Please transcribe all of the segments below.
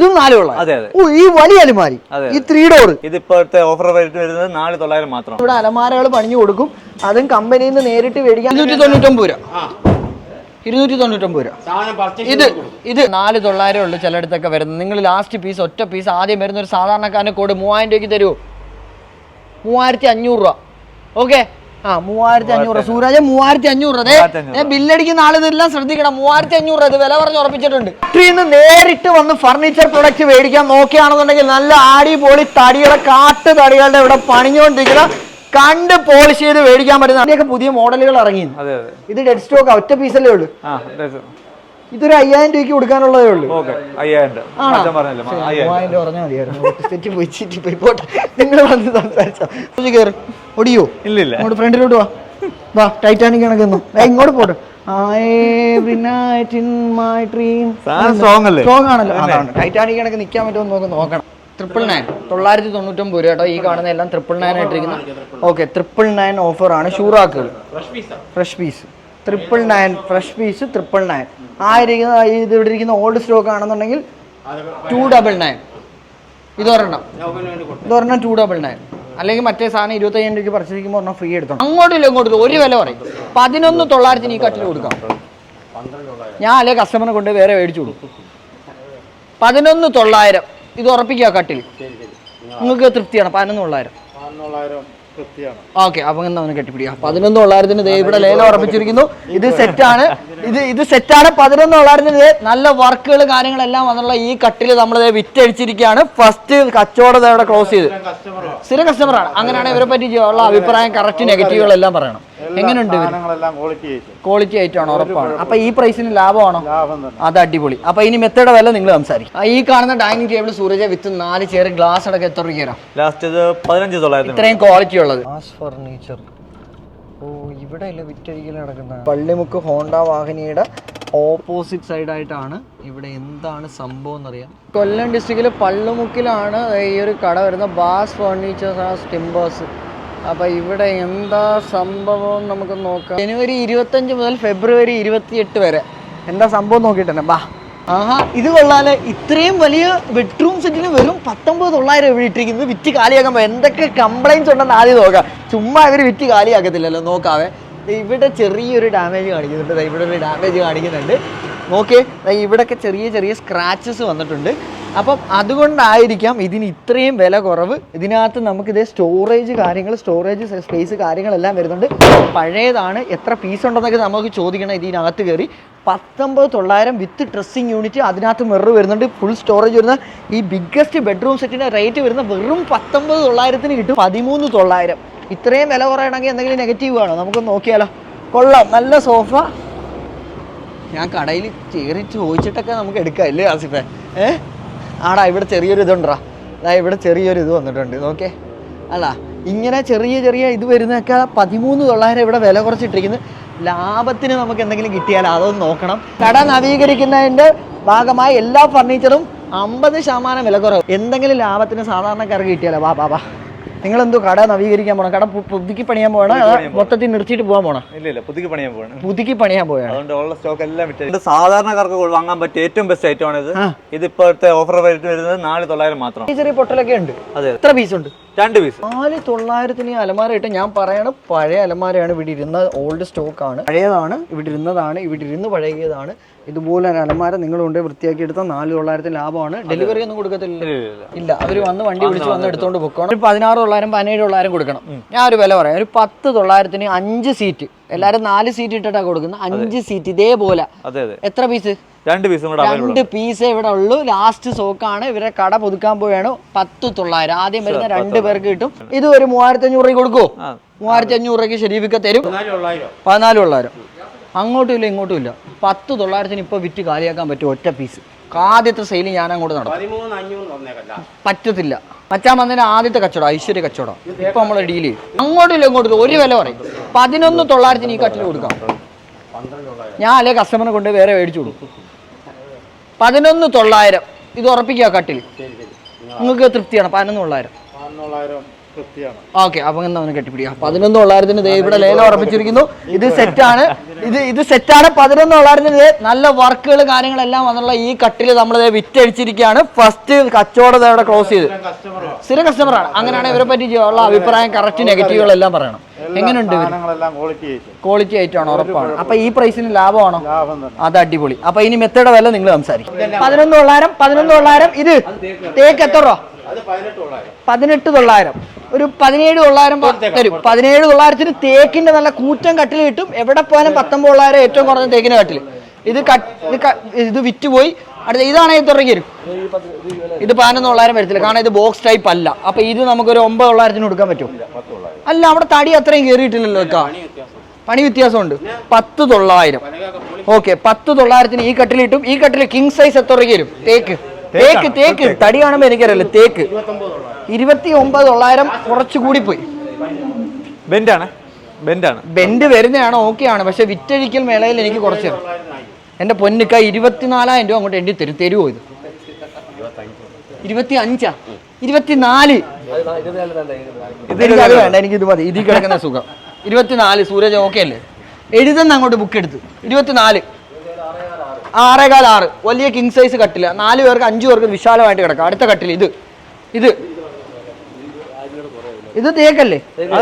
ഇതും നാല് കൊള്ളാം അതെ അതെ. ഓ ഈ വലിയ അലമാരി ഈ ത്രീ ഡോർ ഇത് ഇപ്പോഴത്തെ ഓഫർ റേറ്റ് വരുന്നത് നാല് തൊള്ളായിരം മാത്രം. ഇവിടെ അലമാരകൾ പണിഞ്ഞു കൊടുക്കും. അതും കമ്പനിയിൽ നിന്ന് നേരിട്ട് മേടിക്കാം ഇരുന്നൂറ്റി തൊണ്ണൂറ്റൊമ്പത് രൂപ. ഇരുന്നൂറ്റി തൊണ്ണൂറ്റൊമ്പത് രൂപ. ഇത് ഇത് നാല് തൊള്ളായിരം ഉള്ളു ചിലയിടത്തൊക്കെ വരുന്നത്. നിങ്ങൾ ലാസ്റ്റ് പീസ് ഒറ്റ പീസ് ആദ്യം വരുന്ന ഒരു സാധാരണക്കാരനെ കൂടെ മൂവായിരം രൂപയ്ക്ക് തരുമോ മൂവായിരത്തി അഞ്ഞൂറ് രൂപ. ഓക്കെ ആ മൂവായിരത്തി അഞ്ഞൂറ് രൂപ സൂരജ് മൂവായിരത്തി അഞ്ഞൂറ് രൂപ ഞാൻ ബില്ലടിക്കുന്ന ആൾ ഇതെല്ലാം ശ്രദ്ധിക്കണം. മൂവായിരത്തി അഞ്ഞൂറ് രൂപ ഇത് വില പറഞ്ഞ് ഉറപ്പിച്ചിട്ടുണ്ട്. ഇന്ന് നേരിട്ട് വന്ന് ഫർണിച്ചർ പ്രൊഡക്റ്റ് മേടിക്കാൻ നോക്കുകയാണെന്നുണ്ടെങ്കിൽ നല്ല ആടി പോളി തടികളെ കാട്ട് തടികളുടെ ഇവിടെ പണിഞ്ഞുകൊണ്ടിരിക്കുന്ന കണ്ട് പോളിഷ് ചെയ്ത് മേടിക്കാൻ പറ്റുന്ന അതിന്റെയൊക്കെ പുതിയ മോഡലുകൾ ഇറങ്ങി അതെ അതെ. ഇത് ഡെഡ് സ്റ്റോക്ക് ഒറ്റ പീസല്ലേ ഉള്ളൂ. ആ ഇതൊരു അയ്യായിരം രൂപയ്ക്ക് കൊടുക്കാനുള്ളതേ ഉള്ളൂ. നിങ്ങൾ വന്ന് സംസാരിച്ചോ? ഇത് കേറ്. ഒടിയോ ഇല്ല ഇല്ല അങ്ങോട്ട് ഫ്രണ്ടിലോട്ട് വാ. വാ ടൈറ്റാനിക് കണക്കുന്നു. ഇങ്ങോട്ട് പോട്ടെ? Strong ആണല്ലോ. അതാണ്. ടൈറ്റാനിക് കണക്ക് നിൽക്കാൻ പറ്റുമോ നോക്ക് നോക്കണം. ട്രിപ്പിൾ നയൻ തൊള്ളായിരത്തി തൊണ്ണൂറ്റൊമ്പത് രൂപ കേട്ടോ ഈ കാണുന്ന എല്ലാം ട്രിപ്പിൾ നയൻ ആയിട്ടിരിക്കുന്ന. ഓക്കെ ട്രിപ്പിൾ നയൻ ഓഫർ ആണ്. ഷൂറാക്കുകൾ fresh piece triple nine fresh piece triple nine ആയിരിക്കുന്ന ഇരിക്കുന്ന ഇത് ഇവിടെ ഇരിക്കുന്ന ഓൾഡ് സ്റ്റോക്ക് ആണെന്നുണ്ടെങ്കിൽ ടു ഡബിൾ നയൻ ഇതൊരെണ്ണം. ഇതൊരെണ്ണം ടു ഡബിൾ നയൻ അല്ലെങ്കിൽ മറ്റേ സാധനം ഇരുപത്തയ്യായിരം രൂപയ്ക്ക് പർച്ചേസ് ചെയ്യുമ്പോൾ ഒരെണ്ണം ഫ്രീ എടുത്തോ. അങ്ങോട്ടും ഇല്ല ഇങ്ങോട്ടും ഒരു വില പറയും. പതിനൊന്ന് തൊള്ളായിരത്തിന് ഈ കട്ടിൽ കൊടുക്കാം. ഞാൻ അല്ലെ കസ്റ്റമറിനെ കൊണ്ട് വേറെ മേടിച്ചു കൊടുക്കും. പതിനൊന്ന് തൊള്ളായിരം. ഇത് ഉറപ്പിക്കുക കട്ടിൽ. നിങ്ങൾക്ക് തൃപ്തിയാണ്. പതിനൊന്ന് തൊള്ളായിരം. ഓക്കെ അപ്പൊ എന്താ കെട്ടിപ്പിടിക്കാം. പതിനൊന്ന് തൊള്ളായിരത്തിന് ഇവിടെ ലേലം ഉറപ്പിച്ചിരിക്കുന്നു. ഇത് സെറ്റാണ് ഇത് ഇത് സെറ്റാണ്. പതിനൊന്ന് ദേ നല്ല വർക്കുകൾ കാര്യങ്ങളെല്ലാം വന്നുള്ള ഈ കട്ടിൽ നമ്മൾ വിറ്റഴിച്ചിരിക്കുകയാണ്. ഫസ്റ്റ് കച്ചവടം ദേ ഇവിടെ ക്ലോസ് ചെയ്ത്. സ്ഥിര കസ്റ്റമറാണ് അങ്ങനെയാണ് ഇവരെ പറ്റി ഉള്ള അഭിപ്രായം കറക്റ്റ് നെഗറ്റീവുകളെല്ലാം പറയണം. എങ്ങനെയുണ്ട് ക്വാളിറ്റി ആയിട്ട്. ക്വാളിറ്റി ആയിട്ടാണ് ഉറപ്പാണ്. അപ്പൊ ഈ പ്രൈസിന് ലാഭമാണോ? ലാഭം അത് അടിപൊളി. അപ്പൊ ഇനി മെത്തേഡ് വില നിങ്ങൾ സംസാരിക്കും. ഈ കാണുന്ന ഡൈനിങ് ടേബിൾ സൂരജ വിത്ത് നാല് ചെയർ ഗ്ലാസ് അടക്കം എത്ര രൂപ ലാസ്റ്റ് പതിനഞ്ച് ഇത്രയും ക്വാളിറ്റി ഉള്ളത്. ഫർണിച്ചർ ഓ നടക്കുന്നത് പള്ളിമുക്ക് ഹോണ്ട വാഹനിയുടെ ഓപ്പോസിറ്റ് സൈഡ് ആയിട്ടാണ് ഇവിടെ എന്താണ് സംഭവം എന്നറിയാം കൊല്ലം ഡിസ്ട്രിക്റ്റിൽ പള്ളിമുക്കിലാണ് ഈ ഒരു കട വരുന്ന ബാസ് ഫേർണിച്ചേഴ്സ് ആ ടിമ്പേഴ്സ് അപ്പൊ ഇവിടെ എന്താ സംഭവം നമുക്ക് നോക്കാം. ജനുവരി ഇരുപത്തഞ്ച് മുതൽ ഫെബ്രുവരി ഇരുപത്തിയെട്ട് വരെ. എന്താ സംഭവം നോക്കിയിട്ടുണ്ട്? ബാ. ആഹാ ഇത് കൊള്ളാലെ. ഇത്രയും വലിയ ബെഡ്റൂം സെറ്റിന് വെറും പത്തൊമ്പത് തൊള്ളായിരം ഇവിടെ ഇട്ടിരിക്കുന്നത് വിറ്റ് കാലിയാക്കാൻ പറ്റും എന്തൊക്കെ കംപ്ലൈൻസ് ഉണ്ടെന്ന് ആദ്യം നോക്കാം. ചുമ്മാ ഇവർ വിറ്റ് കാലിയാക്കത്തില്ലല്ലോ നോക്കാവേ. ഇവിടെ ചെറിയൊരു ഡാമേജ് കാണിക്കുന്നുണ്ട്. ഇവിടെ ഒരു ഡാമേജ് കാണിക്കുന്നുണ്ട്. നോക്കിയേ ഇവിടെയൊക്കെ ചെറിയ ചെറിയ സ്ക്രാച്ചസ് വന്നിട്ടുണ്ട്. അപ്പം അതുകൊണ്ടായിരിക്കാം ഇതിന് ഇത്രയും വില കുറവ്. ഇതിനകത്ത് നമുക്ക് ഇതേ സ്റ്റോറേജ് കാര്യങ്ങൾ സ്റ്റോറേജ് സ്പേസ് കാര്യങ്ങളെല്ലാം വരുന്നുണ്ട്. പഴയതാണ് എത്ര പീസ് ഉണ്ടെന്നൊക്കെ നമുക്ക് ചോദിക്കണം ഇതിനകത്ത് കയറി. പത്തൊമ്പത് തൊള്ളായിരം വിത്ത് ഡ്രസ്സിങ് യൂണിറ്റ് അതിനകത്ത് മിറർ വരുന്നുണ്ട്. ഫുൾ സ്റ്റോറേജ് വരുന്ന ഈ ബിഗ്ഗസ്റ്റ് ബെഡ്റൂം സെറ്റിന്റെ റേറ്റ് വരുന്ന വെറും പത്തൊമ്പത് തൊള്ളായിരത്തിന് കിട്ടും. പതിമൂന്ന് തൊള്ളായിരം. ഇത്രയും വില കുറയണമെങ്കിൽ എന്തെങ്കിലും നെഗറ്റീവ് ആണോ നമുക്ക് നോക്കിയാലോ. കൊള്ളാം. നല്ല സോഫ ഞാൻ കടയിൽ കയറി ചോദിച്ചിട്ടൊക്കെ നമുക്ക് എടുക്കാം ഇല്ലേ ആസിഫേ? ഏ? ആടാ ഇവിടെ ചെറിയൊരു ഇതുണ്ടാ അതാ ഇവിടെ ചെറിയൊരു ഇത് വന്നിട്ടുണ്ട്. നോക്കേ. അല്ല ഇങ്ങനെ ചെറിയ ചെറിയ ഇത് വരുന്നതൊക്കെ പതിമൂന്ന് തൊള്ളായിരം ഇവിടെ വില കുറച്ചിട്ടിരിക്കുന്നത് ലാഭത്തിന് നമുക്ക് എന്തെങ്കിലും കിട്ടിയാൽ അതൊന്ന് നോക്കണം. കട നവീകരിക്കുന്നതിന്റെ ഭാഗമായി എല്ലാ ഫർണിച്ചറും അമ്പത് ശതമാനം വില കുറവ് എന്തെങ്കിലും ലാഭത്തിന് സാധാരണക്കാർക്ക് കിട്ടിയാലോ? വാ വാ വാ. നിങ്ങളെന്തോ കട നവീകരിക്കാൻ പോണം കട പുതുക്കി പണിയാൻ പോകണം മൊത്തത്തിൽ നിർത്തിയിട്ട് പോകാൻ പോണം? ഇല്ല ഇല്ല പുതുക്കി പണിയാൻ പോവാണ്. പുതുക്കി പണിയാൻ പോയാണ് അതുകൊണ്ട് ഉള്ള സ്റ്റോക്ക് എല്ലാം വിറ്റ് സാധാരണക്കാർക്ക് വാങ്ങാൻ പറ്റിയ ഏറ്റവും ബെസ്റ്റ് ഐറ്റം ആണ് ഇത്. ഇപ്പോഴത്തെ ഓഫർ റേറ്റ് വരുന്നത് നാല് തൊള്ളായിരം മാത്രം. ചെറിയ പൊട്ടലൊക്കെ ഉണ്ട്. അതെ എത്ര പീസ് ഉണ്ട്? രണ്ട് പീസ് നാല് തൊള്ളായിരത്തിന് അലമാര ഇട്ട് ഞാൻ പറയണ പഴയ അലമാരയാണ് ഇവിടെ ഇരുന്ന ഓൾഡ് സ്റ്റോക്ക് ആണ്. പഴയതാണ് ഇവിടെ ഇരുന്നതാണ് ഇവിടെ ഇരുന്ന് പഴകിയതാണ്. ഇതുപോലെ ഒരു അലമാര നിങ്ങൾ കൊണ്ട് വൃത്തിയാക്കി എടുത്താൽ നാല് തൊള്ളായിരത്തിന് ലാഭമാണ്. ഡെലിവറി ഒന്നും കൊടുക്കത്തില്ല. ഇല്ല, അവർ വന്ന് വണ്ടി വിളിച്ച് വന്ന് എടുത്തോണ്ട് പൊക്കണം. ഒരു പതിനാറ് തൊള്ളായിരം പതിനേഴ് തൊള്ളായിരം കൊടുക്കണം. ഞാൻ ഒരു വില പറയാം. ഒരു പത്ത് തൊള്ളായിരത്തിന് അഞ്ച് സീറ്റ് എല്ലാവരും നാല് സീറ്റ് ഇട്ടിട്ടാണ് കൊടുക്കുന്നത്. അഞ്ച് സീറ്റ് ഇതേപോലെ. അതെ അതെ. എത്ര പീസ് രണ്ട് പീസ് രണ്ട് പീസേ ഇവിടെ ഉള്ളൂ. ലാസ്റ്റ് സോക്കാണ് ഇവരെ കട പുതുക്കാൻ പോവുകയാണ്. പത്ത് തൊള്ളായിരം. ആദ്യം വരുന്ന രണ്ട് പേർക്ക് കിട്ടും. ഇത് ഒരു മൂവായിരത്തി അഞ്ഞൂറ് രൂപ കൊടുക്കുമോ മൂവായിരത്തി അഞ്ഞൂറ് രൂപയ്ക്ക് ഷെരീഫിക്ക തരും. പതിനാല് തൊള്ളായിരം. അങ്ങോട്ടും ഇല്ല ഇങ്ങോട്ടും ഇല്ല. പത്ത് തൊള്ളായിരത്തിന് ഇപ്പോൾ വിറ്റ് കാലിയാക്കാൻ പറ്റും ഒറ്റ പീസ് ആദ്യത്തെ സെയിൽ ഞാൻ അങ്ങോട്ട് നടത്തും. പറ്റത്തില്ല. മച്ചാൻ വന്നതിന് ആദ്യത്തെ കച്ചവടം ഐശ്വര്യ കച്ചവടം. ഇപ്പൊ നമ്മൾ ഡീൽ ചെയ്യും. അങ്ങോട്ടും ഇല്ല ഇങ്ങോട്ടും ഒരു വില പറയും. പതിനൊന്ന് തൊള്ളായിരത്തിന് ഈ കട്ടിൽ കൊടുക്കാം. ഞാൻ അല്ലെ കസ്റ്റമറിനെ കൊണ്ട് വേറെ മേടിച്ചു കൊടുക്കും. പതിനൊന്ന് തൊള്ളായിരം. ഇത് ഉറപ്പിക്കുക കട്ടിൽ നിങ്ങൾക്ക് തൃപ്തിയാണ്. പതിനൊന്ന് തൊള്ളായിരം. ഓക്കെ അപ്പൊ ഒന്ന് കെട്ടിപ്പിടിക്കാം. പതിനൊന്ന് തൊള്ളായിരത്തിന് ദേ ഇവിടെ ലേലം ഉറപ്പിച്ചിരിക്കുന്നു. ഇത് സെറ്റാണ് ഇത് ഇത് സെറ്റാണ് പതിനൊന്ന് തൊള്ളായിരത്തിന് നല്ല വർക്കുകൾ കാര്യങ്ങളെല്ലാം വന്നുള്ള ഈ കട്ടിൽ നമ്മൾ വിറ്റഴിച്ചിരിക്കുകയാണ്. ഫസ്റ്റ് കച്ചവടം ഇവിടെ ക്ലോസ് ചെയ്ത്. സ്ഥിര കസ്റ്റമറാണ് അങ്ങനെയാണെങ്കിൽ ഇവരെ പറ്റി ഉള്ള അഭിപ്രായം കറക്റ്റ് നെഗറ്റീവുകളെല്ലാം പറയണം. എങ്ങനെയുണ്ട് ക്വാളിറ്റി ആയിട്ട്. ക്വാളിറ്റി ആയിട്ടാണ് ഉറപ്പാണ്. അപ്പൊ ഈ പ്രൈസിന് ലാഭമാണോ? ലാഭം അത് അടിപൊളി. അപ്പൊ ഇനി മെത്തയുടെ വില നിങ്ങൾ സംസാരിക്കും. പതിനൊന്ന് തൊള്ളായിരം പതിനൊന്ന് തൊള്ളായിരം. ഇത് തേക്ക് എത്ര രൂപ? പതിനെട്ട് തൊള്ളായിരം. ഒരു പതിനേഴ് തൊള്ളായിരം തരും. പതിനേഴ് തൊള്ളായിരത്തിന് തേക്കിന്റെ നല്ല കൂറ്റം കട്ടിൽ കിട്ടും. എവിടെ പോയാലും പത്തൊമ്പത് തൊള്ളായിരം ഏറ്റവും കുറഞ്ഞ തേക്കിന്റെ കട്ടിൽ ഇത് കട്ട് ഇത് വിറ്റ് ഇത് വിറ്റുപോയി. അടുത്ത ഇതാണ് എത്ര രൂപയ്ക്ക് വരും. ഇത് പതിനൊന്ന് തൊള്ളായിരം വരത്തില്ല. കാരണം ഇത് ബോക്സ് ടൈപ്പ് അല്ല. അപ്പൊ ഇത് നമുക്ക് നമുക്കൊരു ഒമ്പത് തൊള്ളായിരത്തിന് കൊടുക്കാൻ പറ്റും അല്ല അവിടെ തടി അത്രയും കയറിയിട്ടില്ലല്ലോ അക്കാ പണി വ്യത്യാസമുണ്ട്. പത്ത് തൊള്ളായിരം. ഓക്കെ പത്ത് തൊള്ളായിരത്തിന് ഈ കട്ടിൽ കിട്ടും ഈ കട്ടിൽ കിങ് സൈസ് എത്ര രൂപയ്ക്ക് വരും? തേക്ക്. തേക്ക് തേക്ക്. തടി കാണുമ്പോൾ എനിക്കറിയില്ല തേക്ക്. ഇരുപത്തി ഒമ്പത് തൊള്ളായിരം കുറച്ചു കൂടി പോയി ബെൻഡാണ് ബെൻഡാണ് ബെൻഡ് വരുന്നതാണ് ഓക്കെ ആണ്. പക്ഷെ വിറ്റഴിക്കൽ മേളയിൽ എനിക്ക് കുറച്ച് എന്റെ പൊന്നിക്ക ഇരുപത്തിനാലായിരം രൂപ അങ്ങോട്ട് എണ്ണി തരും. തരുമോ ഇത്? ഇരുപത്തി അഞ്ചാ ഇരുപത്തിനാല് വേണ്ട എനിക്ക് ഇത് മതി. ഇതിൽ കിടക്കുന്ന സുഖം. ഇരുപത്തിനാല് സൂരജ് ഓക്കെ അല്ലേ? എഴുതുന്ന അങ്ങോട്ട് ബുക്ക് എടുത്ത്. ഇരുപത്തിനാല്. ആറേകാൽ ആറ്. വലിയ കിങ് സൈസ് കട്ടില്ല നാല് പേർക്ക് അഞ്ചു പേർക്ക് വിശാലമായിട്ട് കിടക്കാം. അടുത്ത കട്ടിൽ ഇത്. ഇത്. ഇത് തേക്കല്ലേ?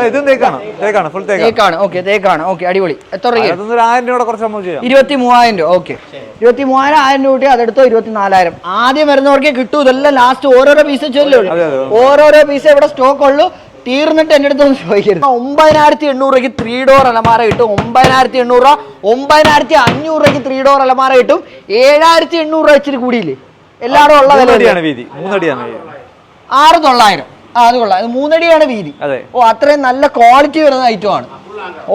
ഇതും തേക്കാണ്. തേക്കാണ് ഫുൾ തേക്കാണ്. തേക്കാണ് ഓക്കെ തേക്കാണ്. ഓക്കെ അടിപൊളി. എത്ര രൂപ ആയിരം രൂപ കുറച്ച് ഇരുപത്തി മൂവായിരം രൂപ ഓക്കെ ഇരുപത്തി മൂവായിരം ആയിരം രൂപ കിട്ടി അതെടുത്തോ ഇരുപത്തി നാലായിരം ആദ്യം വരുന്നവർക്കേ കിട്ടൂ ഇതെല്ലാം ലാസ്റ്റ് ഓരോരോ പീസ് ചൊല്ലേ ഉള്ളൂ അതെ, അതെ. ഓരോരോ പീസ് ഇവിടെ സ്റ്റോക്ക് ഉള്ളൂ. തീർന്നിട്ട് എന്റെ അടുത്ത് ഒന്ന് ചോദിക്കരുത്. ഒമ്പതിനായിരത്തി എണ്ണൂറ് രൂപയ്ക്ക് ത്രീ ഡോർ അലമാര കിട്ടും. ഒമ്പതിനായിരത്തി എണ്ണൂറ് രൂപ ഒമ്പതിനായിരത്തി അഞ്ഞൂറ് രൂപയ്ക്ക് ത്രീ ഡോർ അലമാര കിട്ടും. ഏഴായിരത്തി എണ്ണൂറ് രൂപ ഇച്ചിരി കൂടിയില്ലേ? എല്ലാവരും ഉള്ള വില ആറ് തൊള്ളായിരം. അത് കൊള്ളാം. ഇത് മൂന്നടിയാണ് വീതി. അതെ. ഓ അത്രയും നല്ല ക്വാളിറ്റി വരുന്ന ഐറ്റം ആണ്.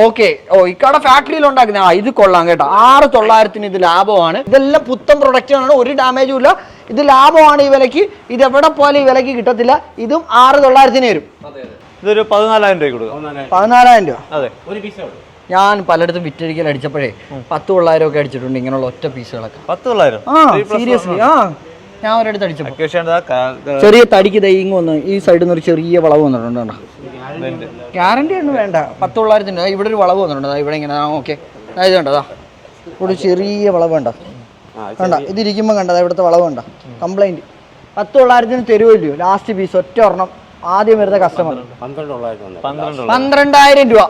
ഓക്കെ ഓ ഇക്കാടെ ഫാക്ടറിയിൽ ഉണ്ടാക്കുന്ന ആ ഇത് കൊള്ളാം കേട്ടോ. ആറ് തൊള്ളായിരത്തിന് ഇത് ലാഭമാണ്. ഇതെല്ലാം പുത്തൻ പ്രൊഡക്റ്റ് ആണ്. ഒരു ഡാമേജും ഇല്ല. ഇത് ലാഭമാണ് ഈ വിലക്ക് ഇത് എവിടെ പോലെ ഈ വിലക്ക് കിട്ടത്തില്ല. ഇതും ആറ് തൊള്ളായിരത്തിന് വരും. ഇതൊരു പതിനാലായിരം രൂപ കൊടുക്കാം. പതിനാലായിരം. രൂപ. അതെ. ഞാൻ പലയിടത്തും വിറ്റഴിക്കൽ അടിച്ചപ്പോഴേ പത്ത് തൊള്ളായിരം ഒക്കെ അടിച്ചിട്ടുണ്ട് ഇങ്ങനെയുള്ള ഒറ്റ പീസുകളൊക്കെ പത്ത് തൊള്ളായിരം? ആ സീരിയസ്ലി ആ. ഞാൻ ഒരിടത്ത് അടിച്ചു ചെറിയ തടിക്ക് തൈങ്ങ് വന്ന് ഈ സൈഡിൽ നിന്ന് ഒരു ചെറിയ വളവ് വന്നിട്ടുണ്ട് കണ്ടോ? ഗ്യാരണ്ടി ഒന്നും വേണ്ട. പത്ത് തൊള്ളായിരത്തിന്റെ ഇവിടെ ഒരു വളവ് വന്നിട്ടുണ്ട്. ദാ ഇവിടെ ഇങ്ങനെ ഓക്കെ ഇത് കണ്ടതാ ഇവിടെ ഒരു ചെറിയ വളവ് വേണ്ട കണ്ട? ഇതിരിക്കുമ്പോൾ കണ്ടതാ ഇവിടുത്തെ വളവ് വേണ്ട കംപ്ലൈന്റ്. പത്ത് തൊള്ളായിരത്തിന് തരുമല്ലോ ലാസ്റ്റ് പീസ് ഒറ്റ ഒരെണ്ണം. ആദ്യം വരുന്ന കസ്റ്റമർ പന്ത്രണ്ട് പന്ത്രണ്ടായിരം രൂപ.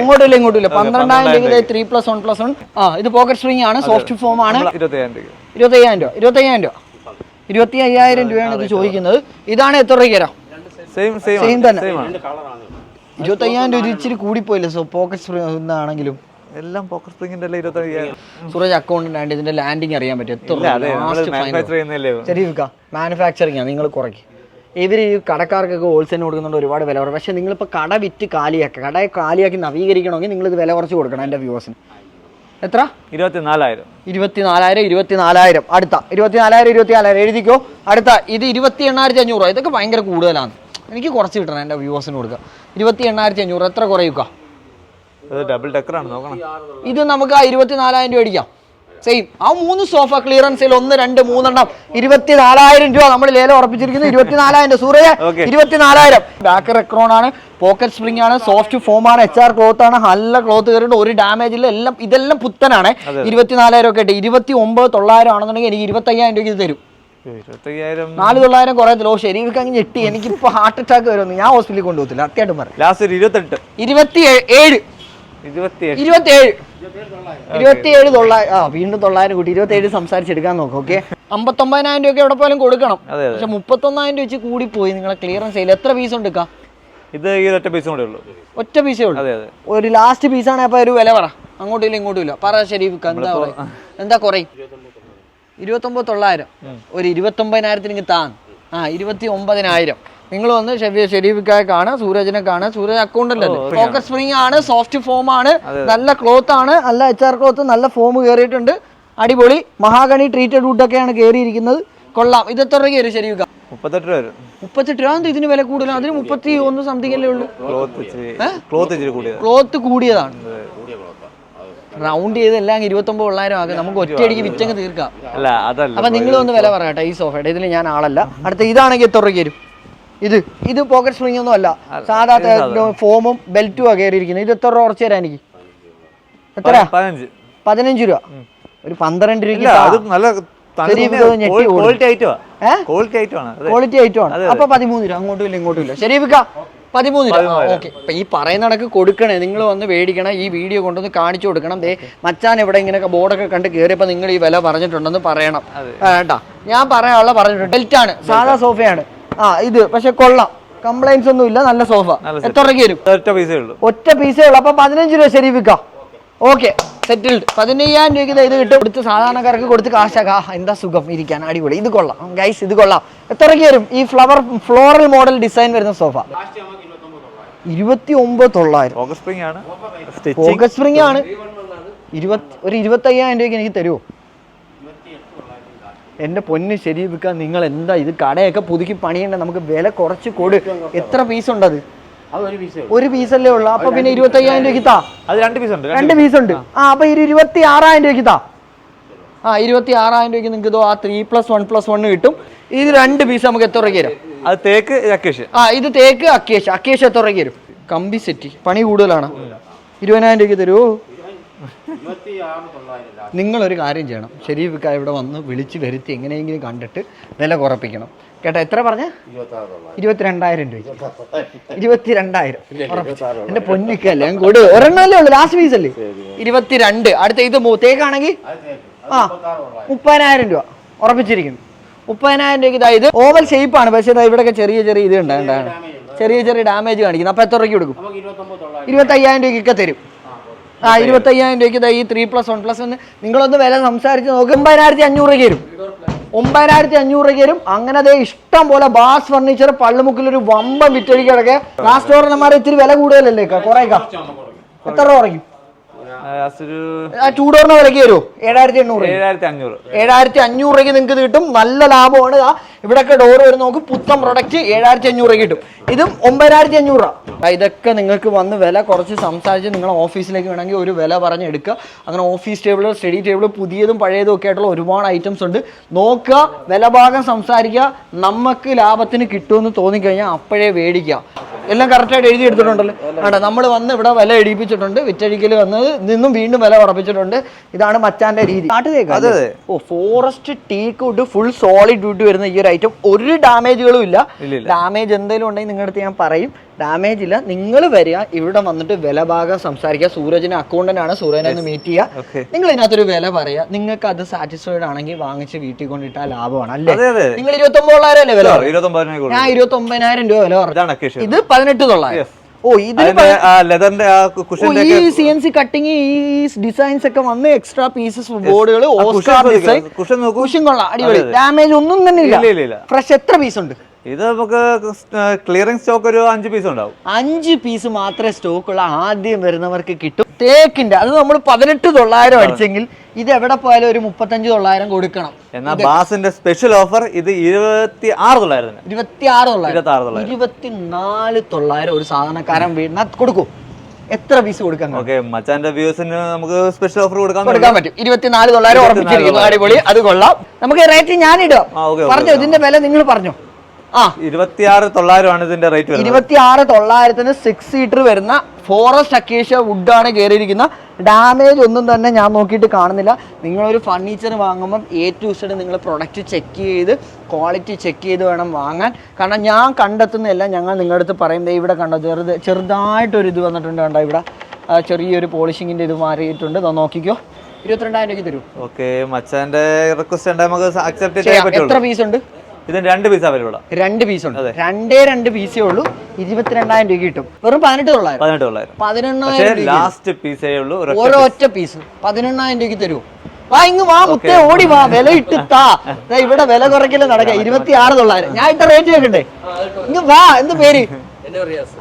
അങ്ങോട്ടില്ല ഇങ്ങോട്ടില്ല. പന്ത്രണ്ടായിരം രൂപ three plus one plus one ആ ഇത് പോക്കറ്റ് സ്പ്രിംഗ് ആണ് സോഫ്റ്റ് ഫോം ആണ്. ഇരുപത്തി അയ്യായിരം രൂപ ഇരുപത്തയ്യായിരം രൂപ ഇരുപത്തയ്യായിരം രൂപ. ഇരുപത്തി അയ്യായിരം രൂപയാണ് ഇത് ചോദിക്കുന്നത്. ഇതാണ് എത്ര രൂപയ്ക്ക് തരാം? സെയിം സെയിം സെയിം തന്നെ. ഇരുപത്തി അയ്യായിരം രൂപ ഇച്ചിരി കൂടിപ്പോയില്ലേ? സോ പോക്കറ്റ് ആണെങ്കിലും എല്ലാം പോക്കറ്റ് സ്പ്രിങ്ങിന്റെ അല്ലേ ഇരുപത്തി അയ്യായിരം സൂറജ് അക്കൗണ്ട് ആണ്ട് ഇതിന്റെ ലാൻഡിങ് അറിയാൻ പറ്റും. എത്ര മാനുഫാക്ചറിങ് ആണ് നിങ്ങൾ കുറയ്ക്കും. ഇവർ ഈ കടക്കാർക്കൊക്കെ ഹോൾസെയിൽ കൊടുക്കുന്നുണ്ട് ഒരുപാട് വില കുറവ്. പക്ഷേ നിങ്ങളിപ്പോൾ കട വിറ്റ് കാലിയാക്കുക കടയെ കാലിയാക്കി നവീകരിക്കണമെങ്കിൽ നിങ്ങൾ ഇത് വില കുറച്ച് കൊടുക്കണം എന്റെ വ്യൂവേഴ്സിന്. എത്ര? ഇരുപത്തിനാലായിരം. ഇരുപത്തിനാലായിരം ഇരുപത്തിനാലായിരം. അടുത്ത. ഇരുപത്തിനാലായിരം ഇരുപത്തിനാലായിരം. എഴുതിക്കോ. അടുത്ത. ഇത് ഇരുപത്തി എണ്ണായിരത്തി അഞ്ഞൂറ് ഇതൊക്കെ ഭയങ്കര കൂടുതലാണ്. എനിക്ക് കുറച്ച് കിട്ടണം എന്റെ വ്യൂവേഴ്സിന് കൊടുക്കുക ഇരുപത്തി എണ്ണായിരത്തി അഞ്ഞൂറ് എത്ര കുറയുക? ഇത് ഡബിൾ ഡെക്കറാണ് നോക്കണം. ഇത് നമുക്ക് ആ ഇരുപത്തിനാലായിരം രൂപ അടിക്കാം സെയിം ആ മൂന്ന് സോഫ ക്ലിയറൻസിൽ ഒന്ന് രണ്ട് മൂന്നെണ്ണം. ഇരുപത്തിനാലായിരം രൂപ നമ്മൾ ലേലം ഉറപ്പിച്ചിരിക്കുന്നത് ഇരുപത്തിനാലായിരം. സൂര്യ. ഇരുപത്തിനാലായിരം. ബാക്ക് റെക്രോൺ ആണ് പോക്കറ്റ് സ്പ്രിംഗ് ആണ് സോഫ്റ്റ് ഫോം ആണ് എച്ച് ആർ ക്ലോത്ത് ആണ് നല്ല ക്ലോത്ത് കയറിയിട്ട് ഒരു ഡാമേജ് ഇല്ല. എല്ലാം ഇതെല്ലാം പുത്തനാണ്. ഇരുപത്തിനാലായിരം ഒക്കെ ആയിട്ട്. ഇരുപത്തി ഒമ്പത് തൊള്ളായിരം ആണെന്നുണ്ടെങ്കിൽ എനിക്ക് ഇരുപത്തയ്യായിരം രൂപയ്ക്ക് ഇത് തരും. നാല് തൊള്ളായിരം കുറയത്തില്ല ഓ ശരീരം അങ്ങ് ഞെട്ടി. എനിക്കിപ്പോൾ ഹാർട്ട് അറ്റാക്ക് വരുമെന്ന് ഞാൻ ഹോസ്പിറ്റലിൽ കൊണ്ടുപോകത്തില്ല. അത്യായിട്ടും പറയും. ലാസ്റ്റ് ഒരു ഇരുപത്തെട്ട്. ഇരുപത്തി ഏഴ്. ഇരുപത്തിയേഴ്. ഇരുപത്തിയേഴ്. തൊള്ളായിരം. ആ വീണ്ടും തൊള്ളായിരം കൂട്ടി. ഇരുപത്തിയേഴ് സംസാരിച്ചെടുക്കാൻ നോക്കും ഓക്കെ അമ്പത്തൊമ്പതിനായിരം രൂപ എവിടെ പോലും കൊടുക്കണം. പക്ഷെ മുപ്പത്തൊന്നായിരം രൂപ വെച്ച് പോയി നിങ്ങളെ ക്ലിയറൻസ് ചെയ്യില്ല എത്ര പീസ് ഉണ്ട് കാ ഇത് ഈ ഒറ്റ പീസും കൂടെ ഉള്ളൂ. ഒറ്റ പീസേ ഉള്ളൂ? ഒരു ലാസ്റ്റ് പീസാണ് അപ്പൊ ഒരു വില പറ. അങ്ങോട്ടും ഇല്ല ഇങ്ങോട്ടും ഇല്ല. പറ ഷരീഫ് എന്താ പറയും എന്താ കുറയും? ഇരുപത്തൊമ്പത് തൊള്ളായിരം. ഒരു ഇരുപത്തൊമ്പതിനായിരത്തിന് താൻ ആ ഇരുപത്തി ഒമ്പതിനായിരം നിങ്ങൾ വന്ന് ഷെരീഫിക്കായ ഷെരീഫിക്കായെ കാണുക സൂരജിനെ കാണുക. സൂരജ് അക്കൗണ്ട് അല്ലേ ഫോക്കസ് സ്പ്രിംഗ് ആണ് സോഫ്റ്റ് ഫോം ആണ് നല്ല ക്ലോത്ത് ആണ് നല്ല എച്ച് ആർ ക്ലോത്ത് നല്ല ഫോം കയറിയിട്ടുണ്ട് അടിപൊളി. മഹാഗണി ട്രീറ്റഡ് വുഡൊക്കെയാണ് കയറിയിരിക്കുന്നത് കൊള്ളാം. ഇത് എത്ര രൂപ കയറി ഷെരീഫിക്ക മുപ്പത്തെട്ട് രൂപ വരും. മുപ്പത്തെട്ട് രൂപ? ഇതിന് വില കൂടുതലാണ് അതിന് മുപ്പത്തി ഒന്ന് സംതിങ് അല്ലേ ഉള്ളൂ ക്ലോത്ത് കൂടിയതാണ്. റൗണ്ട് ചെയ്ത് എല്ലാം ഇരുപത്തൊമ്പത് ഉള്ളായിരം ആകും നമുക്ക് ഒറ്റയടിക്ക് വിറ്റങ്ങ് തീർക്കാം. അല്ല അതല്ല. അപ്പൊ നിങ്ങൾ ഒന്ന് വില പറയട്ടെ. ഈ സോഫയുടെ ഇതിൽ ഞാൻ ആളല്ല. അടുത്ത ഇതാണെങ്കിൽ എത്ര രൂപയ്ക്ക് വരും? ഇത് ഇത് പോക്കറ്റ് സ്പ്രിംഗ് ഒന്നും അല്ല. സാധാ ഫോമും ബെൽറ്റും ആ കയറിയിരിക്കുന്നത്. ഇത് എത്ര രൂപ കുറച്ച് തരാം എനിക്ക്? എത്ര? പതിനഞ്ച്. രൂപ. ഒരു പന്ത്രണ്ട് രൂപ. ക്വാളിറ്റി ഐറ്റമാ ക്വാളിറ്റി ഐറ്റമാണ് അപ്പൊ പതിമൂന്ന് രൂപ. അങ്ങോട്ടും ഇല്ല ഇങ്ങോട്ടും ഇല്ല. ശരി വിക്ക. പതിമൂന്ന് രൂപ. ഓക്കെ. ഇപ്പൊ ഈ പറയുന്ന കണക്ക് കൊടുക്കണേ. നിങ്ങൾ വന്ന് മേടിക്കണം. ഈ വീഡിയോ കൊണ്ടുവന്ന് കാണിച്ചു കൊടുക്കണം. ദേ മച്ചാൻ ഇവിടെ ഇങ്ങനെയൊക്കെ ബോർഡൊക്കെ കണ്ട് കയറിയപ്പോ നിങ്ങൾ ഈ വില പറഞ്ഞിട്ടുണ്ടെന്ന് പറയണം. വേണ്ട ഞാൻ പറയാനുള്ള പറഞ്ഞിട്ടുണ്ട്. ബെൽറ്റ് ആണ് സാധാ സോഫയാണ്. ആ ഇത്. പക്ഷെ കൊള്ളാം. കംപ്ലൈൻസ് ഒന്നും ഇല്ല. നല്ല സോഫ എത്ര രൂപയ്ക്ക് വരും? ഒറ്റ പൈസേ ഉള്ളൂ. ഒറ്റ പീസേ ഉള്ളൂ. അപ്പൊ പതിനഞ്ച് രൂപ ശരി വിൽക്കാം ഓക്കെ സെറ്റിൽഡ് പതിനയ്യായിരം രൂപയ്ക്ക് ഇത് കിട്ടും. കൊടുത്ത് സാധാരണക്കാർക്ക് കൊടുത്ത് കാശാക്കാ എന്താ സുഖം? ഇരിക്കാൻ. അടിപൊളി. ഇത് കൊള്ളാം. ഗൈസ് ഇത് കൊള്ളാം. എത്ര രൂപയ്ക്ക് വരും? ഈ ഫ്ലവർ ഫ്ലോറൽ മോഡൽ ഡിസൈൻ വരുന്ന സോഫ ഇരുപത്തി ഒമ്പത് തൊള്ളായിരം. ഓഗസ്റ്റ് സ്പ്രിംഗ് ആണ്. ഇരുപത്തി ഒരു ഇരുപത്തി ഒരു ഇരുപത്തയ്യായിരം രൂപയ്ക്ക് എനിക്ക് തരുമോ എന്റെ പൊന്ന് ശരി വിൽക്കാൻ നിങ്ങൾ എന്താ ഇത് കടയൊക്കെ പുതുക്കി പണിയണ്ട? നമുക്ക് വില കുറച്ച് കൊടു. എത്ര പീസ് ഉണ്ട് അത് ഒരു പീസല്ലേ ഉള്ളു. അപ്പൊ പിന്നെ ഇരുപത്തി അയ്യായിരം രൂപയ്ക്ക് താ. രണ്ട് പീസ് ഉണ്ട് രണ്ട് പീസ് ഉണ്ട്. ആ. അപ്പൊ ഇരുപത്തി ആറായിരം രൂപയ്ക്ക് താ. ആ ഇരുപത്തി ആറായിരം രൂപയ്ക്ക് നിങ്ങൾക്ക് ഇതോ ആ three plus one plus one കിട്ടും. ഇത് രണ്ട് പീസ് നമുക്ക് എത്ര രൂപയ്ക്ക് തരും? അത് തേക്ക് അക്കേഷ് ആ ഇത് തേക്ക് അക്കേഷ് അക്കേഷ് എത്ര രൂപയ്ക്ക് തരും? കമ്പി സെറ്റ് പണി കൂടുതലാണ്. ഇരുപതിനായിരം രൂപയ്ക്ക് തരുമോ നിങ്ങളൊരു കാര്യം ചെയ്യണം. ഷെരീഫ് ഇവിടെ വന്ന് വിളിച്ച് വരുത്തി എങ്ങനെയെങ്കിലും കണ്ടിട്ട് വില കുറപ്പിക്കണം. കേട്ടോ എത്ര പറഞ്ഞ? ഇരുപത്തിരണ്ടായിരം രൂപ ഇരുപത്തിരണ്ടായിരം. എന്റെ പൊന്നിക്കല്ലേ കൂട്. ഒരെണ്ണല്ലേ ഉള്ളു ലാസ്റ്റ് ഫീസ് അല്ലേ? ഇരുപത്തിരണ്ട്. അടുത്ത ഇത് തേക്കാണെങ്കിൽ? ആ മുപ്പതിനായിരം രൂപ. ഉറപ്പിച്ചിരിക്കുന്നു. മുപ്പതിനായിരം രൂപ ഇതായത് ഓവൽ ഷേപ്പാണ് പക്ഷേ ഇതാ ഇവിടെയൊക്കെ ചെറിയ ചെറിയ ഇത് ഉണ്ടാണ് ചെറിയ ചെറിയ ഡാമേജ് കാണിക്കുന്നു. അപ്പൊ എത്ര രൂപയ്ക്ക് കൊടുക്കും? ഇരുപത്തയ്യായിരം രൂപയ്ക്കൊക്കെ തരും. ആ ഇരുപത്തയ്യായിരം രൂപയ്ക്ക് ഇതാ ഈ ത്രീ പ്ലസ് വൺ പ്ലസ് ഒന്ന് നിങ്ങളൊന്ന് വില സംസാരിച്ച് നോക്കും. ഒമ്പതിനായിരത്തി അഞ്ഞൂറ് രൂപയ്ക്ക് വരും. ഒമ്പതിനായിരത്തി അഞ്ഞൂറ് രൂപയ്ക്ക് വരും. അങ്ങനെ അതേ ഇഷ്ടം പോലെ ബാസ് ഫർണിച്ചർ പള്ളുമുക്കിൽ ഒരു വമ്പം വിറ്റഴിക്കിടക്കെ ലാസ്റ്റ് ഓർണന്മാരെ ഇത്തിരി വില കൂടുതലല്ലേ കുറേക്കാം എത്ര രൂപ കുറയ്ക്കും? ടൂ ഡോറിന് വിലക്ക് വരുമോ ഏഴായിരത്തി എണ്ണൂറ്. ഏഴായിരത്തി അഞ്ഞൂറ്. ഏഴായിരത്തി അഞ്ഞൂറ് രൂപയ്ക്ക് നിങ്ങൾക്ക് കിട്ടും. നല്ല ലാഭമാണ്. ആ ഇവിടെയൊക്കെ ഡോർ വരുന്ന നോക്ക് പുത്തൻ പ്രൊഡക്റ്റ് ഏഴായിരത്തി അഞ്ഞൂറ് രൂപയ്ക്ക് കിട്ടും. ഇതും ഒമ്പതിനായിരത്തി അഞ്ഞൂറ് രൂപ. ഇതൊക്കെ നിങ്ങൾക്ക് വന്ന് വില കുറച്ച് സംസാരിച്ച് നിങ്ങൾ ഓഫീസിലേക്ക് വേണമെങ്കിൽ ഒരു വില പറഞ്ഞ് എടുക്കുക അങ്ങനെ ഓഫീസ് ടേബിൾ സ്റ്റഡി ടേബിൾ പുതിയതും പഴയതും ഒക്കെ ആയിട്ടുള്ള ഒരുപാട് ഐറ്റംസ് ഉണ്ട്. നോക്കുക വില ഭാഗം സംസാരിക്കുക. നമുക്ക് ലാഭത്തിന് കിട്ടുമെന്ന് തോന്നിക്കഴിഞ്ഞാൽ അപ്പോഴേ മേടിക്കുക. എല്ലാം കറക്റ്റായിട്ട് എഴുതി എടുത്തിട്ടുണ്ടല്ലോ. വേണ്ട നമ്മൾ വന്ന് ഇവിടെ വില എഴുതിപ്പിച്ചിട്ടുണ്ട് വിറ്റഴിക്കൽ വന്നത് നിന്നും വീണ്ടും വില ഉറപ്പിച്ചിട്ടുണ്ട്. ഇതാണ് മച്ചാന്റെ രീതി. അതെ. ഓ forest teak wood full solid wood വരുന്ന ഈ ഒരു ഐറ്റം ഒരു ഡാമേജുകളും ഇല്ല. ഡാമേജ് എന്തെങ്കിലും ഉണ്ടെങ്കിൽ നിങ്ങളുടെ അടുത്ത് ഞാൻ പറയും. ഡാമേജ് ഇല്ല. നിങ്ങൾ വരിക. ഇവിടെ വന്നിട്ട് വില ഭാഗം സംസാരിക്കുക. സൂരജിന് അക്കൗണ്ടന്റ് ആണ്. സൂരജിനെ ഒന്ന് മീറ്റ് ചെയ്യുക. നിങ്ങൾ ഇതിനകത്തൊരു വില പറയുക. നിങ്ങൾക്ക് അത് സാറ്റിസ്ഫൈഡ് ആണെങ്കിൽ വാങ്ങിച്ച് വീട്ടിൽ കൊണ്ടിട്ടാ ലാഭമാണ്. അല്ലേ? നിങ്ങൾ ഇരുപത്തി ഒമ്പതിനായിരം അല്ലേ വില ഞാൻ ഇരുപത്തി ഒമ്പതിനായിരം രൂപ വില പറഞ്ഞു. ഇത് പതിനെട്ട് തൊള്ളായിരം. ഓ ലെതറിന്റെ ആ കുഷന്റെ ഈ സി എൻ സി കട്ടിങ് ഈ ഡിസൈൻസ് ഒക്കെ വന്ന് എക്സ്ട്രാ പീസസ് ബോർഡുകൾ. ഡിസൈൻ നോക്കൂ. കുഷൻ കൊള്ളാം. അടിപൊളി. ഡാമേജ് ഒന്നും തന്നെ ഇല്ല. ഫ്രഷ് എത്ര പീസ് ഉണ്ട്? ഇത് നമുക്ക് ക്ലിയറിംഗ് സ്റ്റോക്ക് ഒരു അഞ്ച് പീസ് ഉണ്ടാവും. അഞ്ച് പീസ് മാത്രമേ സ്റ്റോക്ക് ഉള്ള ആദ്യം വരുന്നവർക്ക് കിട്ടും. തേക്കിന്റെ അത് നമ്മൾ പതിനെട്ട് തൊള്ളായിരം അടിച്ചെങ്കിൽ ഇത് എവിടെ പോയാലും ഒരു മുപ്പത്തഞ്ച് തൊള്ളായിരം കൊടുക്കണം. എന്നാൽ ബാസിന്റെ സ്പെഷ്യൽ ഓഫർ ഇത് ഇരുപത്തി ആറ് തൊള്ളായിരം. ഇരുപത്തി ആറ് തൊള്ളായിരം. ഇരുപത്തി നാല് തൊള്ളായിരം ഒരു സാധനക്കാരൻ വീടിന കൊടുക്കും. എത്ര പീസ് കൊടുക്കാൻ? ഓക്കെ മച്ചാന്റെ വ്യൂസിന് നമുക്ക് സ്പെഷ്യൽ ഓഫർ കൊടുക്കാൻ കൊടുക്കാൻ പറ്റും. ഇരുപത്തിനാല് തൊള്ളായിരം ഉറപ്പിച്ചിരിക്കുന്നു. അടിപൊളി. അത് കൊള്ളാം. നമുക്ക് റേറ്റ് ഞാൻ ഇടാം ആ, okay, okay, പറഞ്ഞോ ഇതിന്റെ വില നിങ്ങൾ പറഞ്ഞോ. ഇരുപത്തിയാറ് തൊള്ളായിരമാണ് ഇതിന്റെ റേറ്റ് ഇരുപത്തിയാറ് തൊള്ളായിരത്തിന് സിക്സ് സീറ്റർ വരുന്ന ഫോറസ്റ്റ് അക്കേഷ്യ വുഡാണ് കയറിയിരിക്കുന്ന. ഡാമേജ് ഒന്നും തന്നെ ഞാൻ നോക്കിയിട്ട് കാണുന്നില്ല. നിങ്ങളൊരു ഫർണിച്ചർ വാങ്ങുമ്പം എ ടു സെഡ് നിങ്ങൾ പ്രൊഡക്റ്റ് ചെക്ക് ചെയ്ത് ക്വാളിറ്റി ചെക്ക് ചെയ്ത് വേണം വാങ്ങാൻ. കാരണം ഞാൻ കണ്ടെത്തുന്നില്ല ഞങ്ങൾ നിങ്ങളുടെ അടുത്ത് പറയുന്നത് ഇവിടെ കണ്ടോ ചെറുത് ചെറുതായിട്ടൊരു ഇത് വന്നിട്ടുണ്ട് കണ്ടോ ഇവിടെ. ചെറിയൊരു പോളിഷിങ്ങിന്റെ ഇത് മാറിയിട്ടുണ്ട്. നോക്കിക്കോ. ഇരുപത്തിരണ്ടായിരം രൂപയ്ക്ക് തരും. ഓക്കെ മച്ചാന്റെ റിക്വസ്റ്റ് ഉണ്ട് നമുക്ക് അക്സെപ്റ്റ് ചെയ്യാൻ പറ്റും എത്ര പീസ് ഉണ്ട്? ഇതിന് രണ്ട് പീസ് അവൈലബിൾ രണ്ട് പീസ് ഉണ്ട്. രണ്ടേ രണ്ട് പീസേ ഉള്ളൂ. ഇരുപത്തിരണ്ടായിരം രൂപ കിട്ടും. വെറും പതിനെട്ട് തൊള്ളായിരം. പതിനെട്ട് തൊള്ളായിരം. പക്ഷേ പതിനെണ്ണായിരം ലാസ്റ്റ് പീസേ ഉള്ളൂ. ഓരോ ഒറ്റ പീസ് പതിനെണ്ണായിരം രൂപയ്ക്ക് തരുമോ വാ ഇങ്ങ് വാ മുത്തേ ഓടി വാ വില ഇട്ട് താ. ഇവിടെ വില കുറയ്ക്കൽ നടക്കുക. ഇരുപത്തി ആറ് തൊള്ളായിരം. ഞാൻ ഇട്ട റേറ്റ് കേൾക്കട്ടെ ഇങ്ങ് വാ എന്ത് പേര്?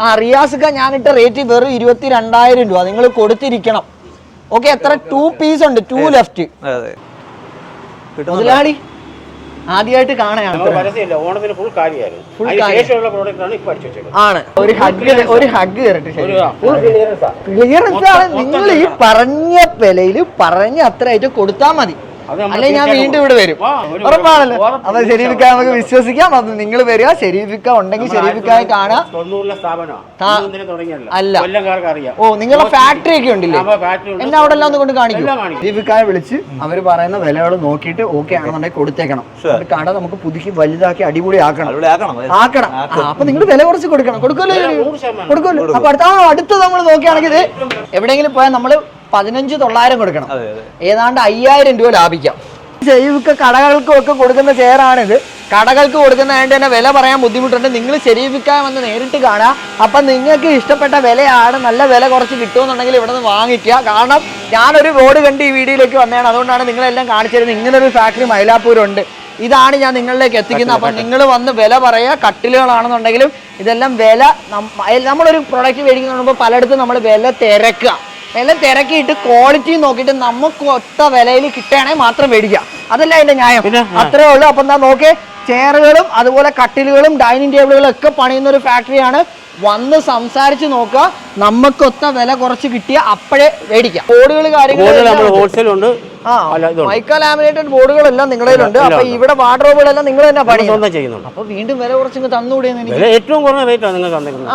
ആ റിയാസുക്ക ഞാൻ ഇട്ട റേറ്റ് വെറും ഇരുപത്തി രണ്ടായിരം രൂപ. നിങ്ങൾ കൊടുത്തിരിക്കണം. ഓക്കെ എത്ര? ടു പീസ് ഉണ്ട്. ടു ലെഫ്റ്റ് മുതലാളി ആദ്യമായിട്ട് കാണാൻ ഓണത്തിന് ഫുൾ കാര്യമായിരുന്നു. ഫുൾ. ശേഷമുള്ള പ്രോഡക്റ്റ് ആണ് ഇപ്പൊ അടിച്ചു ആണ്. ഒരു ഹഗ് ഒരു ഹഗ് ശരി. ക്ലിയറൻസ് ആണ്. നിങ്ങൾ ഈ പറഞ്ഞ വിലയിൽ പറഞ്ഞ അത്ര ആയിട്ട് കൊടുത്താൽ മതി. അല്ലെങ്കിൽ ഞാൻ വീണ്ടും ഇവിടെ വരും. ഉറപ്പാണല്ലോ. അത് അപ്പൊ ഷെരീഫിക്ക നമുക്ക് വിശ്വസിക്കാം. അത് നിങ്ങൾ വരിക. ഷെരീഫിക്ക ഉണ്ടെങ്കിൽ ഷെരീഫിക്കായി കാണാം അല്ല. ഓ നിങ്ങളുടെ ഫാക്ടറി ഒക്കെ ഉണ്ടല്ലേ? എന്നാ factory ഉണ്ട്. എന്നെ അവിടെ എല്ലാം കൊണ്ട് കാണിക്കും. ഷെരീഫിക്കായെ വിളിച്ച് അവർ പറയുന്ന വിലകൾ നോക്കിയിട്ട് ഓക്കെ ആണെന്നുണ്ടെങ്കിൽ കൊടുത്തേക്കണം. കട നമുക്ക് പുതുക്കി വലുതാക്കി അടിപൊളി ആക്കണം. ആക്കണം. അപ്പൊ നിങ്ങൾ വില കുറച്ച് കൊടുക്കണം. കൊടുക്കുമല്ലോ കൊടുക്കല്ലോ ശതമാനം. കൊടുക്കുമല്ലോ. അപ്പൊ അടുത്ത നമ്മൾ നോക്കുകയാണെങ്കിൽ ഇത് എവിടെയെങ്കിലും പോയാൽ നമ്മൾ പതിനഞ്ച് തൊള്ളായിരം കൊടുക്കണം. അതെ അതെ. ഏതാണ്ട് അയ്യായിരം രൂപ ലാഭിക്കാം. ശരീഫിക്ക കടകൾക്കും ഒക്കെ കൊടുക്കുന്ന ചെയറാണിത് കടകൾക്ക് കൊടുക്കുന്നതുകൊണ്ട് തന്നെ വില പറയാൻ ബുദ്ധിമുട്ടുണ്ട്. നിങ്ങൾ ശരീഫിക്കാൻ വന്ന് നേരിട്ട് കാണാം. അപ്പം നിങ്ങൾക്ക് ഇഷ്ടപ്പെട്ട വിലയാണ് നല്ല വില കുറച്ച് കിട്ടുമെന്നുണ്ടെങ്കിൽ ഇവിടെ നിന്ന് വാങ്ങിക്കുക. കാരണം ഞാനൊരു റോഡ് കണ്ട് ഈ വീഡിയോയിലേക്ക് വന്നതാണ്. അതുകൊണ്ടാണ് നിങ്ങളെല്ലാം കാണിച്ചു തരുന്നത് ഇങ്ങനൊരു ഫാക്ടറി മൈലാപ്പൂരുണ്ട്. ഇതാണ് ഞാൻ നിങ്ങളിലേക്ക് എത്തിക്കുന്നത്. അപ്പം നിങ്ങൾ വന്ന് വില പറയുക. കട്ടിലുകളാണെന്നുണ്ടെങ്കിലും ഇതെല്ലാം വില നമ്മളൊരു പ്രൊഡക്റ്റ് മേടിക്കുന്ന പലയിടത്തും നമ്മൾ വില തിരക്കുക. വില തിരക്കിയിട്ട് ക്വാളിറ്റി നോക്കിയിട്ട് നമുക്ക് ഒത്ത വിലയിൽ കിട്ടുകയാണെങ്കിൽ മാത്രം മേടിക്കാം. അതല്ല അതിന്റെ ന്യായം? അത്രേ ഉള്ളൂ. അപ്പം എന്താ നോക്കേ ചെയറുകളും അതുപോലെ കട്ടിലുകളും ഡൈനിങ് ടേബിളുകളും ഒക്കെ പണിയുന്ന ഒരു ഫാക്ടറിയാണ് വന്ന് സംസാരിച്ച് നോക്കുക. നമുക്കൊത്ത വില കുറച്ച് കിട്ടിയ അപ്പോഴേ മേടിക്കാം. നമ്മൾ കാര്യങ്ങൾ ഹോൾസെയിൽ ഉണ്ട്. മൈക്ക ലാമിനേറ്റഡ് ബോർഡുകളെല്ലാം നിങ്ങളുടെ കയ്യിലുണ്ട് അപ്പൊ. ഇവിടെ വാർഡ്രോബുകളെല്ലാം നിങ്ങൾ തന്നെ പണി സ്വന്തം ചെയ്യുന്നുണ്ട് അപ്പൊ വീണ്ടും വില കുറച്ച് എനിക്ക് ഏറ്റവും കുറഞ്ഞ റേറ്റാണ് നിങ്ങൾ തന്നിരിക്കുന്നത്.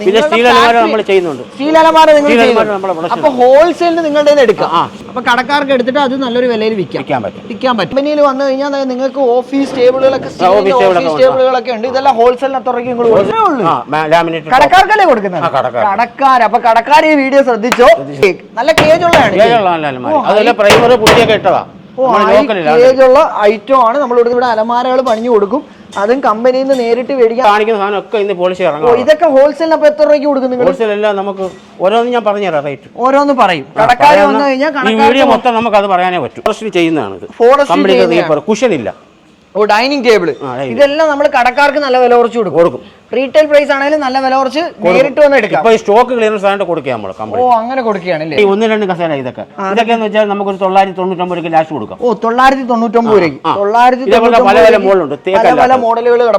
പിന്നെ നിങ്ങളുടെ സ്റ്റീൽ അലമാര നമ്മൾ ചെയ്യുന്നുണ്ട്. സ്റ്റീൽ അലമാര നിങ്ങൾ അപ്പൊ ഹോൾസെയിലിന് നിങ്ങളുടെ നിന്ന് എടുക്കാം. അപ്പൊ കടക്കാർക്ക് എടുത്തിട്ട് അത് നല്ലൊരു വിലയിൽ വിൽക്കാം. വിൽക്കാൻ പറ്റും. വിൽക്കാൻ പറ്റും. കമ്പനിയിൽ വന്നു കഴിഞ്ഞാൽ നിങ്ങൾക്ക് ഓഫീസ് ടേബിളുകളൊക്കെ ഓഫീസ് ഓഫീസ് ടേബിളുകളൊക്കെ ഉണ്ട്. ഇതെല്ലാം ഹോൾസെയിൽ അത്രയ്ക്ക് കടക്കാർക്കല്ലേ കൊടുക്കുന്നത്? കടക്കാർ. അപ്പൊ കടക്കാർ ഈ വീഡിയോ ശ്രദ്ധിച്ചോ? നല്ല കേജുള്ളതാണ് അതല്ല പ്രൈമർ പുതിയൊക്കെ ഇട്ടതാ. ഉള്ള ഐറ്റം ആണ് നമ്മൾ ഇവിടെ അലമാരകൾ പണിഞ്ഞു കൊടുക്കും. അതും കമ്പനിയിൽ നിന്ന് നേരിട്ട് മേടിക്കാം കാണിക്കുന്ന സാധനം ഒക്കെ ഇന്ന് പോളിസി ഓ ഇതൊക്കെ ഹോൾസെയിൽ അപ്പൊ എത്ര രൂപയ്ക്ക് കൊടുക്കും ഹോൾസെയിൽ എല്ലാം നമുക്ക് ഓരോന്നും ഞാൻ പറഞ്ഞുതരാം റേറ്റ് ഓരോന്ന് പറയും. കടക്കാർ വന്നു കഴിഞ്ഞാൽ ഈ വീഡിയോ മൊത്തം നമുക്ക് അത് പറയാനേ പറ്റും. ഫോറസ്റ്റിൽ ചെയ്യുന്നതാണ് ഫോറസ്റ്റ് കുഷൻ ഇല്ല. ഓ ഡൈനിങ് ടേബിൾ ഇതെല്ലാം നമ്മൾ കടക്കാർക്ക് നല്ല വില കുറച്ച് കൊടുക്കും. കൊടുക്കും. റീറ്റെയിൽ പ്രൈസ് ആണെങ്കിലും നല്ല വില കുറച്ച് നേരിട്ട് വന്ന് എടുക്കാം. ഇപ്പൊ സ്റ്റോക്ക് ക്ലിയറൻസ് ആയിട്ട് കൊടുക്കുക നമ്മൾ കമ്പനി ഓ അങ്ങനെ കൊടുക്കുകയാണല്ലേ? ഈ ഒന്ന് രണ്ട് കസേര ഇതൊക്കെ. ഇതൊക്കെ എന്ന് വെച്ചാൽ നമുക്ക് ഒരു തൊള്ളായിരത്തി തൊണ്ണൂറ്റൊമ്പത് രൂപ ലാസ്റ്റ് കൊടുക്കാം ഓ തൊള്ളായിരത്തി തൊണ്ണൂറ്റൊമ്പത് രൂപയ്ക്ക്. തൊള്ളായിരത്തി പല പല മോഡലുണ്ട് പല പല മോഡലുകൾ രൂപ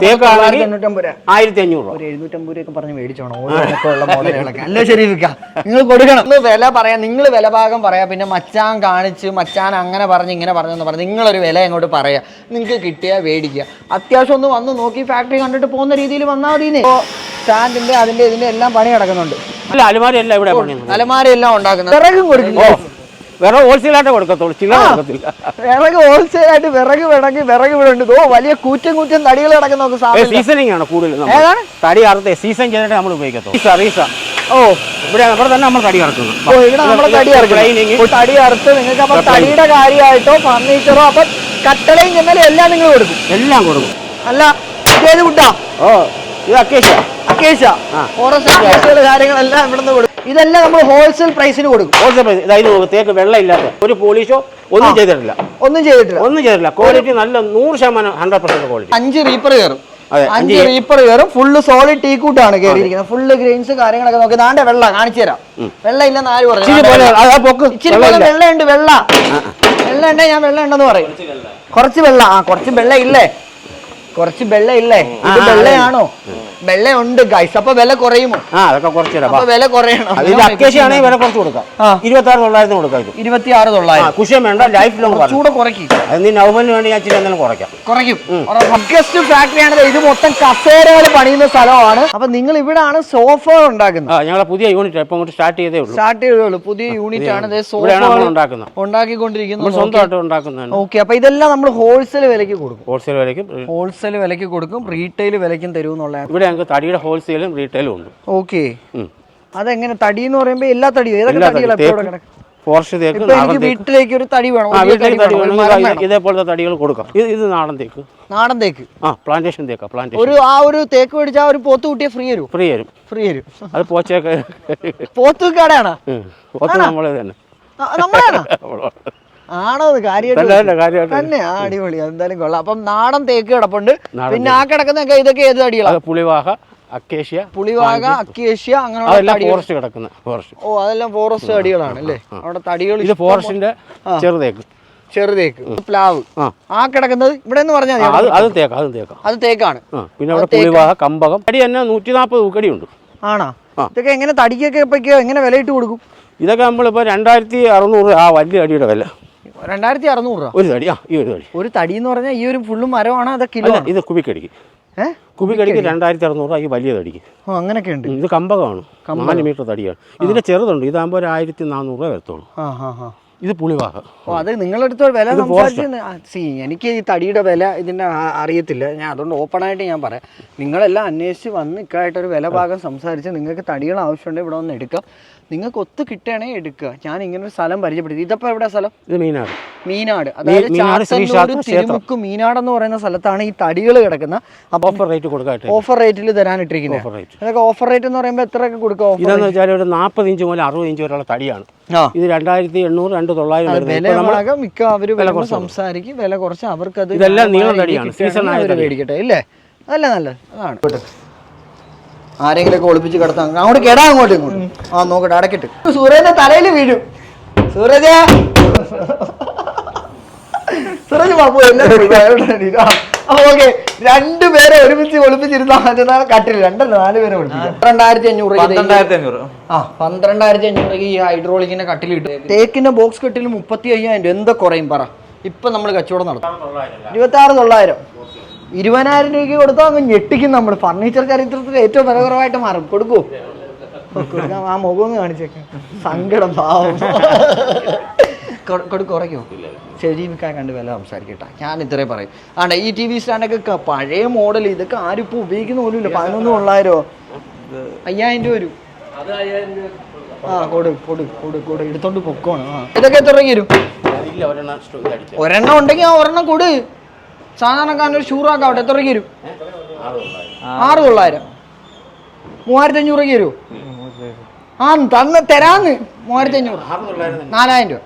ആയിരത്തി അഞ്ഞൂറ് രൂപ. ഒരു എഴുന്നൂറ്റമ്പത് രൂപയൊക്കെ പറഞ്ഞ് മേടിച്ചോണം ഓരോന്നൊക്കെ ഉള്ള മോഡലുകളൊക്കെ അല്ല ശരി നിങ്ങൾ കൊടുക്കണം. നിങ്ങൾ വില പറയാം. നിങ്ങൾ വില ഭാഗം പറയാം. പിന്നെ മച്ചാൻ കാണിച്ച് മച്ചാൻ അങ്ങനെ പറഞ്ഞ് ഇങ്ങനെ പറഞ്ഞെന്ന് പറഞ്ഞ് നിങ്ങളൊരു വില അങ്ങോട്ട് പറയാം. നിങ്ങൾക്ക് കിട്ടിയാൽ മേടിക്കുക. അത്യാവശ്യം ഒന്ന് വന്ന് നോക്കി ഫാക്ടറി കണ്ടിട്ട് പോകുന്ന രീതിയിൽ വന്നാൽ മതി സ്റ്റാൻഡിന്റെ അതിന്റെ ഇതിന്റെ എല്ലാം പണി നടക്കുന്നുണ്ട്. അല്ല അലുമാരി എല്ലാം ഇവിടെ അലമാരി അലമാര എല്ലാം ഉണ്ടാക്കുന്നത്. വിറകും കൊടുക്കും ഓ ഹോൾസെയിലായിട്ട് ഹോൾസെയിൽ ആയിട്ട് കൊടുക്കത്തുള്ളൂ. ചില്ലറ കൊടുക്കത്തില്ല. വിറക് ഹോൾസെയിലായിട്ട് വിറക് വേണമെങ്കിൽ വിറക് ഇവിടെ ഉണ്ട്. ഓ വലിയ കൂറ്റം കൂറ്റം തടികൾ കിടക്കുന്ന സീസണിങ് ആണ് കൂടുതൽ. ഏതാണ്? തടി അറുത്ത് സീസൺ ചെയ്തിട്ട് നമ്മൾ ഉപയോഗിക്കത്തുള്ളൂ. റീസ ഓ ഇവിടെ ഇവിടെ തന്നെ നമ്മൾ തടി ഇറക്കുന്നു ഓ ഇവിടെ നമ്മൾ തടി Lining. ഇറക്കും തടി അറുത്ത് നിങ്ങൾക്ക് അപ്പൊ തടിയുടെ കാര്യമായിട്ടോ ഫർണിച്ചറോ അപ്പൊ കട്ടളയും ചെന്നാലും എല്ലാം നിങ്ങൾ കൊടുക്കും. എല്ലാം കൊടുക്കും. അല്ല ഏത് കുട്ടാ ഓ. ഇത് അക്കേഷ്യ. അക്കേശ ആ. ഫോറസ്റ്റ് കാര്യങ്ങളെല്ലാം ഇവിടുന്ന് കൊടുക്കും. ഇതെല്ലാം നമ്മൾ ഹോൾസെയിൽ പ്രൈസിന് കൊടുക്കും. ഹോൾസെയിൽ പ്രൈസ് ഇതായത് തേക്ക് വെള്ളം ഇല്ലാത്ത ഒരു പോളിഷോ ഒന്നും ചെയ്തിട്ടില്ല. ഒന്നും ചെയ്തിട്ടില്ല. ഒന്നും ചെയ്തിട്ടില്ല. ക്വാളിറ്റി നല്ല നൂറ് ശതമാനം ഹൺഡ്രഡ് പെർസെന്റ് ക്വാളിറ്റി അഞ്ച് റീപ്പർ കയറും. അതെ, അഞ്ച് റീപ്പർ കയറും. ഫുള്ള് സോളിഡ് ടീ കൂട്ടാണ് കയറിയിരിക്കുന്നത്. ഫുള്ള് ഗ്രെയിൻസ് കാര്യങ്ങളൊക്കെ നോക്കി. ദാണ്ടെ വെള്ള കാണിച്ചു തരാം. വെള്ളം ഇല്ലെന്ന് ആര് പറഞ്ഞു ഇച്ചിരി വെള്ളമുണ്ട് വെള്ള. വെള്ളം. ഉണ്ടേ ഞാൻ വെള്ള ഉണ്ടെന്ന് പറയും. കുറച്ച് വെള്ള. ആ കുറച്ച് വെള്ള ഇല്ലേ കുറച്ച് വെള്ളയില്ലേ? ഇത് വെള്ളയാണോ? വെള്ള ഉണ്ട് ഗൈസ് അപ്പൊ വില കുറയുമോ? ആ അതൊക്കെ കുറച്ച് തരാം. അപ്പൊ വില കുറയണം. അത് ഇത് വില കുറച്ച് കൊടുക്കാം. ആ. ഇരുപത്തി ആറ് തൊള്ളായിരത്തിന് കൊടുക്കാം ഇത്. ഇരുപത്തി ആറ് ആ തൊള്ളായിരം കുഷ്യം വേണ്ട ലൈഫ് ലോങ് ചൂടെ കുറയ്ക്കും. അത് നീ നവംബറിന് വേണ്ടി ഞാൻ ചില എന്തെങ്കിലും കുറയ്ക്കാം. കുറയ്ക്കും. ബിഗ്ഗസ്റ്റ് ഫാക്ടറിയാണ് ഇത് മൊത്തം കസേരകൾ പണിയുന്ന സ്ഥലമാണ്. അപ്പൊ നിങ്ങൾ ഇവിടാണ് സോഫ ഉണ്ടാക്കുന്നത്. ആ ഞങ്ങളെ പുതിയ യൂണിറ്റ് ഇപ്പം അങ്ങോട്ട് സ്റ്റാർട്ട് ചെയ്തേ ഉള്ളൂ. സ്റ്റാർട്ട് ചെയ്തോളൂ പുതിയ യൂണിറ്റ് ആണ്. ദേ ഇവിടെയാണ് നമ്മൾ സോഫ ഉണ്ടാക്കുന്നത്. നമ്മൾ ഉണ്ടാക്കിക്കൊണ്ടിരിക്കുന്നത് സ്വന്തമായിട്ട് ഉണ്ടാക്കുന്നതാണ്. ഓക്കെ അപ്പൊ ഇതെല്ലാം നമ്മൾ ഹോൾസെയിൽ വിലക്ക് കൊടുക്കും. ഹോൾസെയിൽ വിലയ്ക്കും ഹോൾസെയിൽ വിലക്ക് കൊടുക്കും റീറ്റെയിൽ വിലക്കും തരും എന്നുള്ള ഇവിടെ ഞങ്ങൾക്ക് തടിയുടെ ഹോൾസെയിലും റീറ്റെയിലും ഉണ്ട്. ഓക്കെ. അതെങ്ങനെ തടി എന്ന് പറയുമ്പോൾ എല്ലാ തടിയും. ഏതൊക്കെ തടികളാണ്? ഫോറസ്റ്റ് തേക്ക് വീട്ടിലേക്ക് ഒരു തടി വേണം വീട്ടിലേക്ക് തടി വേണം. ഇതേപോലത്തെ തടികൾ കൊടുക്കാം. ഇത് ഇത് നാടൻ തേക്ക്. നാടൻ തേക്ക്? ആ പ്ലാന്റേഷൻ തേക്കാ പ്ലാന്റേഷൻ ഒരു ആ ഒരു തേക്ക് മേടിച്ചാൽ ഒരു പോത്ത് കുട്ടിയെ ഫ്രീ തരും ഫ്രീ തരും ഫ്രീ തരും അത് പോച്ചേക്ക് പോത്ത് കടയാണ്? പോത്ത് നമ്മളെ തന്നെ. നമ്മളാണോ? ആണോ കാര്യമായിട്ട് തന്നെ ആ അടിപൊളി. എന്തായാലും കൊള്ളാം. അപ്പം നാടൻ തേക്ക് കിടപ്പുണ്ട്. പിന്നെ ആ കിടക്കുന്നൊക്കെ ഇതൊക്കെ ഏത് അടികളാണ് പുളിവാഹ അക്കേഷ്യ പുളിവാക അക്കേഷ്യ അതെല്ലാം ഫോറസ്റ്റ് കിടക്കുന്ന ഫോറസ്റ്റ് ഓ അതെല്ലാം ഫോറസ്റ്റ് തടികളാണ് അല്ലേ? അവിടെ തടികൾ ഇത് ഫോറസ്റ്റിന്റെ ചെറുതേക്ക്. ചെറുതേക്ക് പ്ലാവ്. ആ. കിടക്കുന്നത് ഇവിടെ എന്ന് പറഞ്ഞാൽ അത് അത് തേക്കാം അത് തേക്കാം. അത് തേക്കാണ്. പിന്നെ അവിടെ പുളിവാഹ കമ്പകം. തടി തന്നെ നൂറ്റി നാൽപ്പത് ഉക്കടി ഉണ്ട് ആണോ ഇതൊക്കെ എങ്ങനെ തടിക്കൊക്കെ എങ്ങനെ വിലയിട്ട് കൊടുക്കും? ഇതൊക്കെ നമ്മളിപ്പോൾ രണ്ടായിരത്തി അറുന്നൂറ് ആ വലിയ അടിയുടെ വില. രണ്ടായിരത്തി അറുന്നൂറ് രൂപ. ഒരു തടി ആ ഈ ഒരു തടി. ഒരു തടി എന്ന് പറഞ്ഞാൽ ഈ ഒരു ഫുള്ളും മരമാണ് അത് കിലോ അല്ല ഇത് കുബിക്കടിക്ക് കുബിക്കടിക്ക് രണ്ടായിരത്തി അറുന്നൂറ് ഈ വലിയ തടിക്ക്. ഓ അങ്ങനെയൊക്കെ ഉണ്ട് ഇത് കമ്പകമാണ്. നാല് മീറ്റർ തടിയാണ്. ഇതിന്റെ ചെറുതുണ്ട്. ഇതാകുമ്പോൾ ഒരു ആയിരത്തി നാനൂറ് രൂപ വരത്തുള്ളൂ. ആ ഹാ ഹാ. ഇത് പുളിവാഹ ഓ അത് നിങ്ങളടുത്ത് വില സി എനിക്ക് ഈ തടിയുടെ വില ഇതിന്റെ അറിയത്തില്ല. ഞാൻ അതുകൊണ്ട് ഓപ്പൺ ആയിട്ട് ഞാൻ പറയാം. നിങ്ങളെല്ലാം അന്വേഷിച്ച് വന്ന് ഇക്കായിട്ടൊരു വില ഭാഗം സംസാരിച്ച് നിങ്ങൾക്ക് തടികൾ ആവശ്യമുണ്ടെങ്കിൽ ഇവിടെ വന്ന് എടുക്കാം. നിങ്ങൾക്ക് ഒത്ത് കിട്ടണേ എടുക്കുക. ഞാൻ ഇങ്ങനെ ഒരു സ്ഥലം പരിചയപ്പെടുത്തി. ഇതപ്പോൾ എവിടെ സ്ഥലം? ഇത് മീനാട്. മീനാട്. അതായത് തിരുമുക്ക് മീനാട് എന്ന് പറയുന്ന സ്ഥലത്താണ് ഈ തടികൾ കിടക്കുന്ന. അപ്പോൾ ഓഫർ റേറ്റ് കൊടുക്കാം ഓഫർ റേറ്റിൽ തരാനിട്ടിരിക്കുന്നത് ഓഫർ റേറ്റ് അതൊക്കെ ഓഫർ റേറ്റ് എന്ന് പറയുമ്പോൾ എത്രയൊക്കെ കൊടുക്കുക ഓഫർ ഇതെന്ന് വെച്ചാൽ ഒരു നാൽപ്പത് ഇഞ്ച് മുതൽ അറുപത് ഇഞ്ച് വരെയുള്ള തടിയാണ്. ഇത് രണ്ടായിരത്തി എണ്ണൂറ് രണ്ട് തൊള്ളായിരം വരുന്നത്. വില വരുമ്പോൾ സംസാരിക്കും. വില കുറച്ച് അവർക്ക് അത് ഇതെല്ലാം നീളം തടിയാണ്. സീസൺ മേടിക്കട്ടെ ഇല്ലേ? അതല്ല നല്ല അതാണ്. ആരെങ്കിലൊക്കെ ഒളിപ്പിച്ച് കിടത്താ അങ്ങോട്ട് കേടാ അങ്ങോട്ട് ഇങ്ങോട്ട്. ആ നോക്കട്ടെ അടക്കിട്ട്. സൂര്യന്റെ തലയിൽ വീഴും. സൂരജ. സൂരജ് ബാബു ഓക്കെ രണ്ടുപേരെ ഒരുമിച്ച് ഒളിപ്പിച്ചിരുന്ന മറ്റന്നാൾ കട്ടിൽ രണ്ടല്ല നാല് പേരെ ഒളിപ്പിക്കാം രണ്ടായിരത്തി അഞ്ഞൂറ് പന്ത്രണ്ടായിരത്തി അഞ്ഞൂറ് ആ പന്ത്രണ്ടായിരത്തി അഞ്ഞൂറ് ഈ ഹൈഡ്രോളിക്കിന്റെ കട്ടിൽ കിട്ടും തേക്കിന്റെ ബോക്സ് കെട്ടിൽ മുപ്പത്തി അയ്യായിരം രൂപ. എന്താ കുറയും പറ. ഇപ്പൊ നമ്മൾ കച്ചവടം നടത്തും. ഇരുപത്തി ആറ് തൊള്ളായിരം. ഇരുപതിനായിരം രൂപയ്ക്ക് കൊടുത്താൽ അങ്ങ് ഞെട്ടിക്കും നമ്മൾ ഫർണിച്ചർ ചരിത്രത്തിൽ ഏറ്റവും വില കുറവായിട്ട് മാറും. കൊടുക്കൂ. കൊടുക്കാം ആ മുഖം ഒന്ന് കാണിച്ചേക്കാം. സങ്കടം പാവം. കൊ- കൊടുക്കും കുറയ്ക്കോ. ശരി മിക്കാൻ കണ്ട് വില സംസാരിക്കട്ടെ. ഞാൻ ഇത്രേ പറയും. ആണ്ടെ ഈ ടി വി സ്റ്റാൻഡൊക്കെ പഴയ മോഡൽ ഇതൊക്കെ ആരും ഇപ്പോൾ ഉപയോഗിക്കുന്ന പോലും ഇല്ല പതിനൊന്ന് തൊള്ളായിരോ അയ്യായിരം രൂപ വരും. ആ കൊടു കൊടു കൊടു കൊടു. എടുത്തോണ്ട് പൊക്കോണം. ആ. ഇതൊക്കെ എത്ര രൂപയ്ക്ക് വരും? ഒരെണ്ണം ഉണ്ടെങ്കിൽ ആ ഒരെണ്ണം കൊടു. സാധാരണക്കാരൻ ഒരു ഷൂറാക്കാവട്ടെ എത്ര രൂപയ്ക്ക് വരും? ആറ് തൊള്ളായിരം മൂവായിരത്തി അഞ്ഞൂറ് വരുമോ ആ തന്ന് തരാന്ന്. മൂവായിരത്തി അഞ്ഞൂറ്. നാലായിരം രൂപ.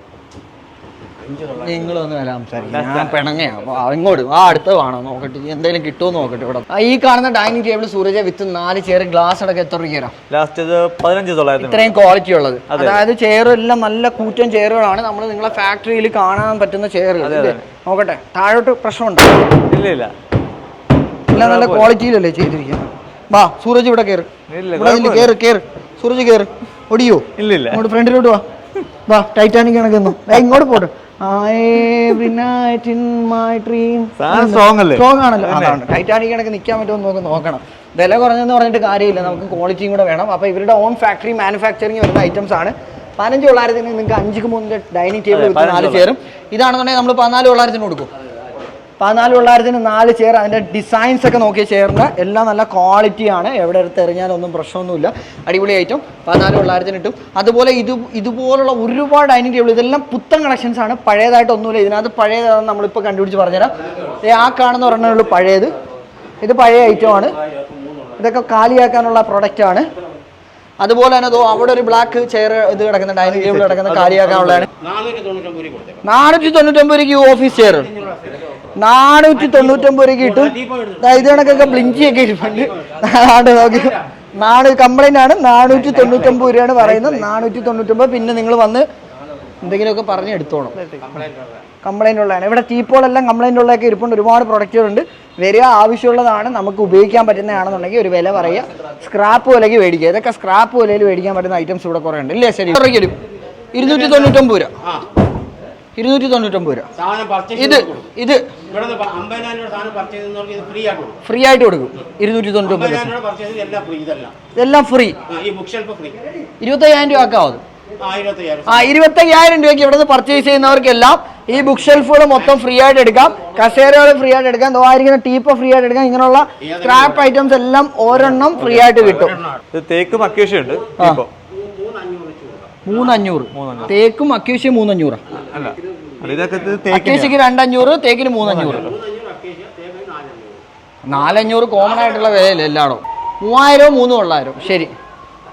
നിങ്ങൾ ഒന്ന് വില സംസാരിക്കും. ഞാൻ പിണങ്ങയാ ഇങ്ങോട്ട് ആ അടുത്ത വേണം നോക്കട്ടെ. എന്തെങ്കിലും കിട്ടുമോ നോക്കട്ടെ ഇവിടെ. ആ, ഈ കാണുന്ന ഡൈനിങ് ടേബിൾ സൂരജ വിത്ത് നാല് ചെയർ ഗ്ലാസ് അടക്കം എത്ര രൂപ തരാം ലാസ്റ്റ് ഇത് പതിനഞ്ച് തൊള്ളായിരത്തി ഇത്രയും ക്വാളിറ്റി ഉള്ളത്. അതായത് ചെയറും എല്ലാം നല്ല കൂറ്റൻ ചെയറുകളാണ്. നമ്മൾ നിങ്ങളെ ഫാക്ടറിയിൽ കാണാൻ പറ്റുന്ന ചെയറുകൾ. നോക്കട്ടെ. താഴോട്ട് പ്രശ്നമുണ്ട്? ഇല്ല ഇല്ല. എല്ലാം നല്ല ക്വാളിറ്റിയിലല്ലേ ചെയ്തിരിക്കുന്നത്? വാ സൂരജ് ഇവിടെ കയറി ഇല്ല, ഇവിടെ കേറ് കേറ്. സൂരജ് കയറി ഒടിയോ ഇല്ല ഇല്ല. അങ്ങോട്ട് ഫ്രണ്ടിലോട്ട് വാ. വാ ടൈറ്റാനിക് കണക്കുന്നു ദേ ഇങ്ങോട്ട് പോട്ടെ. അല്ലേ? ആണല്ലോ. അതാണ്. ടൈറ്റാനിക് കണക്ക് നിൽക്കാൻ പറ്റുമോ നമുക്ക് നോക്കണം. വില കുറഞ്ഞെന്ന് പറഞ്ഞിട്ട് കാര്യമില്ല. നമുക്ക് ക്വാളിറ്റിയും കൂടെ വേണം. അപ്പോൾ ഇവരുടെ ഓൺ ഫാക്ടറി മാനുഫാക്ചറിങ് വരുന്ന ഐറ്റംസ് ആണ്. പതിനഞ്ച് തൊള്ളായിരത്തിന് നിങ്ങൾക്ക് അഞ്ച് മൂന്നിന്റെ ഡൈനിങ് ടേബിൾ നാല് ചെയറും. ഇതാണെന്നുണ്ടെങ്കിൽ നമ്മൾ പതിനാല് തൊള്ളായിരത്തിന് കൊടുക്കും. പതിനാല് തൊള്ളായിരത്തിന് നാല് ചെയർ അതിന്റെ ഡിസൈൻസ് ഒക്കെ നോക്കിയ ചെയറിന് എല്ലാം നല്ല ക്വാളിറ്റിയാണ് എവിടെ എടുത്ത് എറിഞ്ഞാലൊന്നും പ്രശ്നമൊന്നുമില്ല. അടിപൊളി ഐറ്റം പതിനാല് തൊള്ളായിരത്തിന് കിട്ടും അതുപോലെ ഇത് ഇതുപോലുള്ള ഒരുപാട് ഡൈനിങ് ടേബിൾ ഇതെല്ലാം പുത്തൻ കളക്ഷൻസ് ആണ്. പഴയതായിട്ടൊന്നുമില്ല ഇതിനകത്ത് പഴയതാണെന്ന് നമ്മളിപ്പോൾ കണ്ടുപിടിച്ച് പറഞ്ഞുതരാം. ആ കാണുന്ന ഒരെണ്ണമേ പഴയത്. ഇത് പഴയ ഐറ്റമാണ് ഇതൊക്കെ കാലിയാക്കാനുള്ള പ്രൊഡക്റ്റാണ് അതുപോലെ തന്നെ ദോ അവിടെ ഒരു ബ്ലാക്ക് ചെയർ ഇത് കിടക്കുന്ന ഡൈനിങ് ടേബിൾ കിടക്കുന്ന കാര്യമാക്കാനുള്ളതാണ് നാനൂറ്റി തൊണ്ണൂറ്റൊമ്പത് രൂപയ്ക്ക് ഓഫീസ് ചെയർ നാനൂറ്റി തൊണ്ണൂറ്റൊമ്പത് രൂപയ്ക്ക് കിട്ടും ഇത് കണക്കൊക്കെ ബ്ലിഞ്ചിയൊക്കെ ഇരിപ്പുണ്ട് നോക്കി. നാണ് കംപ്ലൈന്റ് ആണ്. നാനൂറ്റി തൊണ്ണൂറ്റൊമ്പത് രൂപയാണ് പറയുന്നത്. നാനൂറ്റി തൊണ്ണൂറ്റൊമ്പത് പിന്നെ നിങ്ങൾ വന്ന് എന്തെങ്കിലുമൊക്കെ പറഞ്ഞ് എടുത്തോണം. കംപ്ലൈന്റ് ഉള്ളതാണ്. ഇവിടെ ടീപ്പോളെല്ലാം കംപ്ലൈന്റ് ഉള്ളതൊക്കെ ഇരിപ്പുണ്ട്. ഒരുപാട് പ്രൊഡക്റ്റുകളുണ്ട് വരിക ആവശ്യമുള്ളതാണ്. നമുക്ക് ഉപയോഗിക്കാൻ പറ്റുന്നതാണെന്നുണ്ടെങ്കിൽ ഒരു വില പറയുക. സ്ക്രാപ്പ് വിലയ്ക്ക് മേടിക്കുക. ഇതൊക്കെ സ്ക്രാപ്പ് വിലയിൽ മേടിക്കാൻ പറ്റുന്ന ഐറ്റംസ് ഇവിടെ കുറേ ഉണ്ട്. ഇല്ലേ ശരി. ഇത്രയ്ക്ക് വരും ഇരുന്നൂറ്റി തൊണ്ണൂറ്റൊമ്പത് രൂപ. ആ. ഇരുന്നൂറ്റി തൊണ്ണൂറ്റൊമ്പത് രൂപ ഇത് ഇത്. ഫ്രീ ആയിട്ട് കൊടുക്കും. ഇരുന്നൂറ്റി തൊണ്ണൂറ്റൊമ്പത് ഇതെല്ലാം ഫ്രീ ഇരുപത്തയ്യായിരം രൂപ ആക്കാവോ ഇരുപത്തയ്യായിരം ആ ഇരുപത്തയ്യായിരം രൂപയ്ക്ക് ഇവിടുന്ന് പർച്ചേസ് ചെയ്യുന്നവർക്കെല്ലാം ഈ ബുക്ക് ഷെൽഫുകൾ മൊത്തം ഫ്രീ ആയിട്ട് എടുക്കാം. കസേരകൾ ഫ്രീ ആയിട്ട് എടുക്കാം. ആയിരിക്കുന്ന ടീപ്പ് ഫ്രീ ആയിട്ട് എടുക്കാം. ഇങ്ങനെയുള്ള സ്ക്രാപ്പ് ഐറ്റംസ് എല്ലാം ഒരെണ്ണം ഫ്രീ ആയിട്ട് കിട്ടും. ഇത് തേക്കും അക്വേഷ്യ ഉണ്ട് ഇപ്പൊ മൂന്നഞ്ഞൂറ്. തേക്കും അക്യൂഷ്യ മൂന്നഞ്ഞൂറ്. അക്യൂഷ്യക്ക് രണ്ടഞ്ഞൂറ് തേക്കിന് മൂന്നഞ്ഞൂറ്. നാലഞ്ഞൂറ് കോമൺ ആയിട്ടുള്ള വിലയില്ല എല്ലാടോ മൂവായിരവും മൂന്നും ഉള്ളായിരം. ശരി.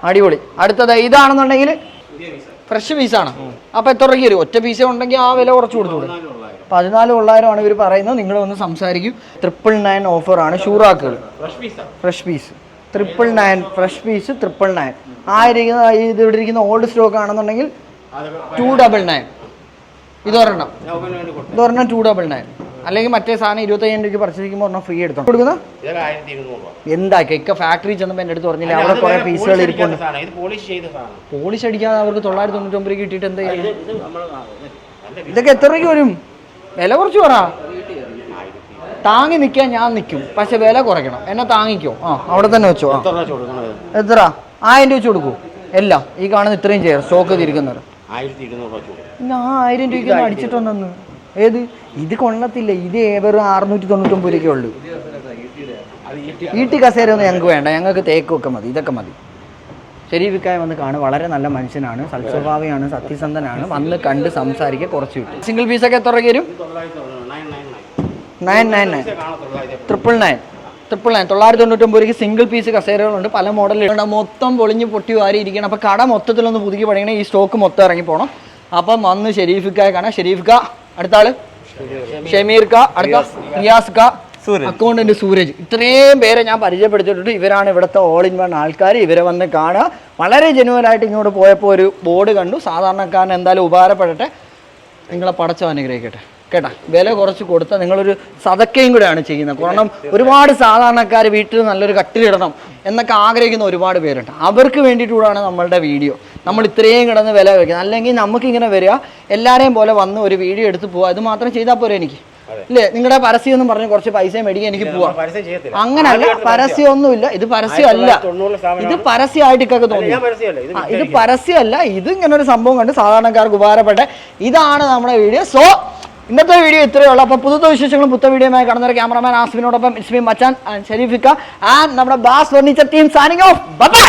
അടിപൊളി. അടുത്തത് ഇതാണെന്നുണ്ടെങ്കിൽ ഫ്രഷ് പീസാണ് അപ്പോൾ എത്ര രൂപയ്ക്ക് വരും? ഒറ്റ പീസേ ഉണ്ടെങ്കിൽ ആ വില കുറച്ച് കൊടുത്തോളൂ പതിനാല് തൊള്ളായിരമാണ് ഇവർ പറയുന്നത്. നിങ്ങൾ ഒന്ന് സംസാരിക്കും. ട്രിപ്പിൾ നയൻ ആണ് ഷൂറാക്കുകൾ. Fresh piece triple nine fresh piece triple nine ആ ഇരിക്കുന്ന ഇത് ഇവിടെ ഇരിക്കുന്ന ഓൾഡ് സ്റ്റോക്ക് ആണെന്നുണ്ടെങ്കിൽ ടു ഡബിൾ നയൻ ഇതൊരെണ്ണം. ഇതൊരെണ്ണം ടു ഡബിൾ നയൻ അല്ലെങ്കിൽ മറ്റേ സാധനം ഇരുപത്തയ്യായിരം രൂപയ്ക്ക് പർച്ചേസ് ചെയ്യുമ്പോൾ ഒരെണ്ണം ഫ്രീ എടുത്തോ കൊടുക്കുന്ന? എന്താക്കി ഇക്ക രൂപ. ഫാക്ടറി ചെന്നപ്പോൾ എന്റെ അടുത്ത് പറഞ്ഞില്ല അവിടെ കുറെ പീസുകൾ ഇരിക്കുന്നു ഇരിപ്പുണ്ട്. പോളിഷ് അടിക്കാതെ അവർക്ക് തൊള്ളായിരത്തി തൊണ്ണൂറ്റൊമ്പത് കിട്ടിയിട്ട് എന്താ ഇതൊക്കെ എത്ര രൂപയ്ക്ക് വരും? വില കുറച്ച് പറ. താങ്ങി നിൽക്കാൻ ഞാൻ നിൽക്കും പക്ഷെ വില കുറയ്ക്കണം. എന്നെ താങ്ങിക്കോ. ആ അവിടെ തന്നെ വെച്ചോ. ആ. എത്ര രൂപ ആയിരം രൂപ വെച്ച് കൊടുക്കൂ. എല്ലാം ഈ കാണുന്ന ഇത്രയും ചെയ്യാം സ്റ്റോക്ക് തിരിക്കുന്നവർ ആയിരത്തി ഇരുന്നൂറ് രൂപ ആയിരം രൂപയ്ക്ക് അടിച്ചിട്ടുണ്ടെന്ന് ഏത്? ഇത് കൊള്ളത്തില്ല. ഇത് വെറും അറുന്നൂറ്റി തൊണ്ണൂറ്റൊമ്പത് രൂപയ്ക്കേ ഉള്ളൂ. ഈട്ടി കസേര ഒന്നും ഞങ്ങൾക്ക് വേണ്ട. ഞങ്ങൾക്ക് തേക്കൊക്കെ മതി. ഇതൊക്കെ മതി. ഷെരീഫിക്കായ വന്ന് കാണും. വളരെ നല്ല മനുഷ്യനാണ്. സൽസ്വഭാവിയാണ് സത്യസന്ധനാണ്. വന്ന് കണ്ട് സംസാരിക്കുക കുറച്ച് കിട്ടും സിംഗിൾ പീസൊക്കെ എത്ര വരും? Nine nine nine. Triple nine. Triple nine. തൊള്ളായിരത്തി തൊണ്ണൂറ്റൊമ്പത് രൂപയ്ക്ക് സിംഗിൾ പീസ് കസേരകളുണ്ട്. പല മോഡലുകളുണ്ട് മൊത്തം പൊളിഞ്ഞ് പൊട്ടി വാരി ഇരിക്കണം അപ്പോൾ കട മൊത്തത്തിലൊന്ന് പുതുക്കി പണിയണം. ഈ സ്റ്റോക്ക് മൊത്തം ഇറങ്ങി പോകണം അപ്പം വന്ന് ഷെരീഫിക്കായ കാണാം. ഷെരീഫിക്ക. അടുത്ത ആൾ ക അടുത്ത റിയാസ് ക അക്കൗണ്ടന്റ് സൂരജ്. ഇത്രയും പേരെ ഞാൻ പരിചയപ്പെടുത്തിയിട്ടുണ്ട്. ഇവരാണ് ഇവിടുത്തെ ഓൾ ഇൻ വൺ ആൾക്കാർ ഇവരെ വന്ന് കാണുക. വളരെ ജനുവനായിട്ട് ഇങ്ങോട്ട് പോയപ്പോൾ ഒരു ബോർഡ് കണ്ടു. സാധാരണക്കാരന് എന്തായാലും ഉപകാരപ്പെടട്ടെ. നിങ്ങളെ പടച്ചോ അനുഗ്രഹിക്കട്ടെ. കേട്ടാ? വില കുറച്ച് കൊടുത്താൽ നിങ്ങളൊരു സതക്കയും കൂടെയാണ് ചെയ്യുന്നത്. കാരണം ഒരുപാട് സാധാരണക്കാർ വീട്ടിൽ നല്ലൊരു കട്ടിലിടണം എന്നൊക്കെ ആഗ്രഹിക്കുന്ന ഒരുപാട് പേരുണ്ട്. അവർക്ക് വേണ്ടിയിട്ടുകൂടാണ് നമ്മളുടെ വീഡിയോ. നമ്മൾ ഇത്രയും കിടന്ന് വില വയ്ക്കുന്നത് അല്ലെങ്കിൽ നമുക്ക് ഇങ്ങനെ വരിക എല്ലാവരെയും പോലെ വന്ന് ഒരു വീഡിയോ എടുത്ത് പോവുക. അത് മാത്രം ചെയ്താൽ പോരെ എനിക്ക്? ഇല്ലേ? നിങ്ങളുടെ പരസ്യം എന്ന് പറഞ്ഞ് കുറച്ച് പൈസ മേടിക്കാൻ എനിക്ക് പോവാം. പരസ്യം ഒന്നുമില്ല അങ്ങനല്ല ഇത് പരസ്യമല്ല. അല്ല ഇത് പരസ്യമായിട്ട് ഇക്കൊക്കെ തോന്നി. ഇത് പരസ്യമല്ല. ഇത് ഇങ്ങനെ ഒരു സംഭവം കണ്ട് സാധാരണക്കാർക്ക് ഉപകാരപ്പെട്ടെ. ഇതാണ് നമ്മുടെ വീഡിയോ. സോ ഇന്നത്തെ വീഡിയോ ഇത്രയേ ഉള്ളൂ. അപ്പോൾ പുതുത്ത വിശേഷങ്ങളും പുത്ത വീഡിയോയുമായി കടന്നൊരു ക്യാമറമാൻ ആസ്മിനോടൊപ്പം ഇസ്മി മച്ചാൻ ആൻഡ് ഷെരീഫിക്ക ആൻഡ് നമ്മുടെ Baaz furniture team signing off bye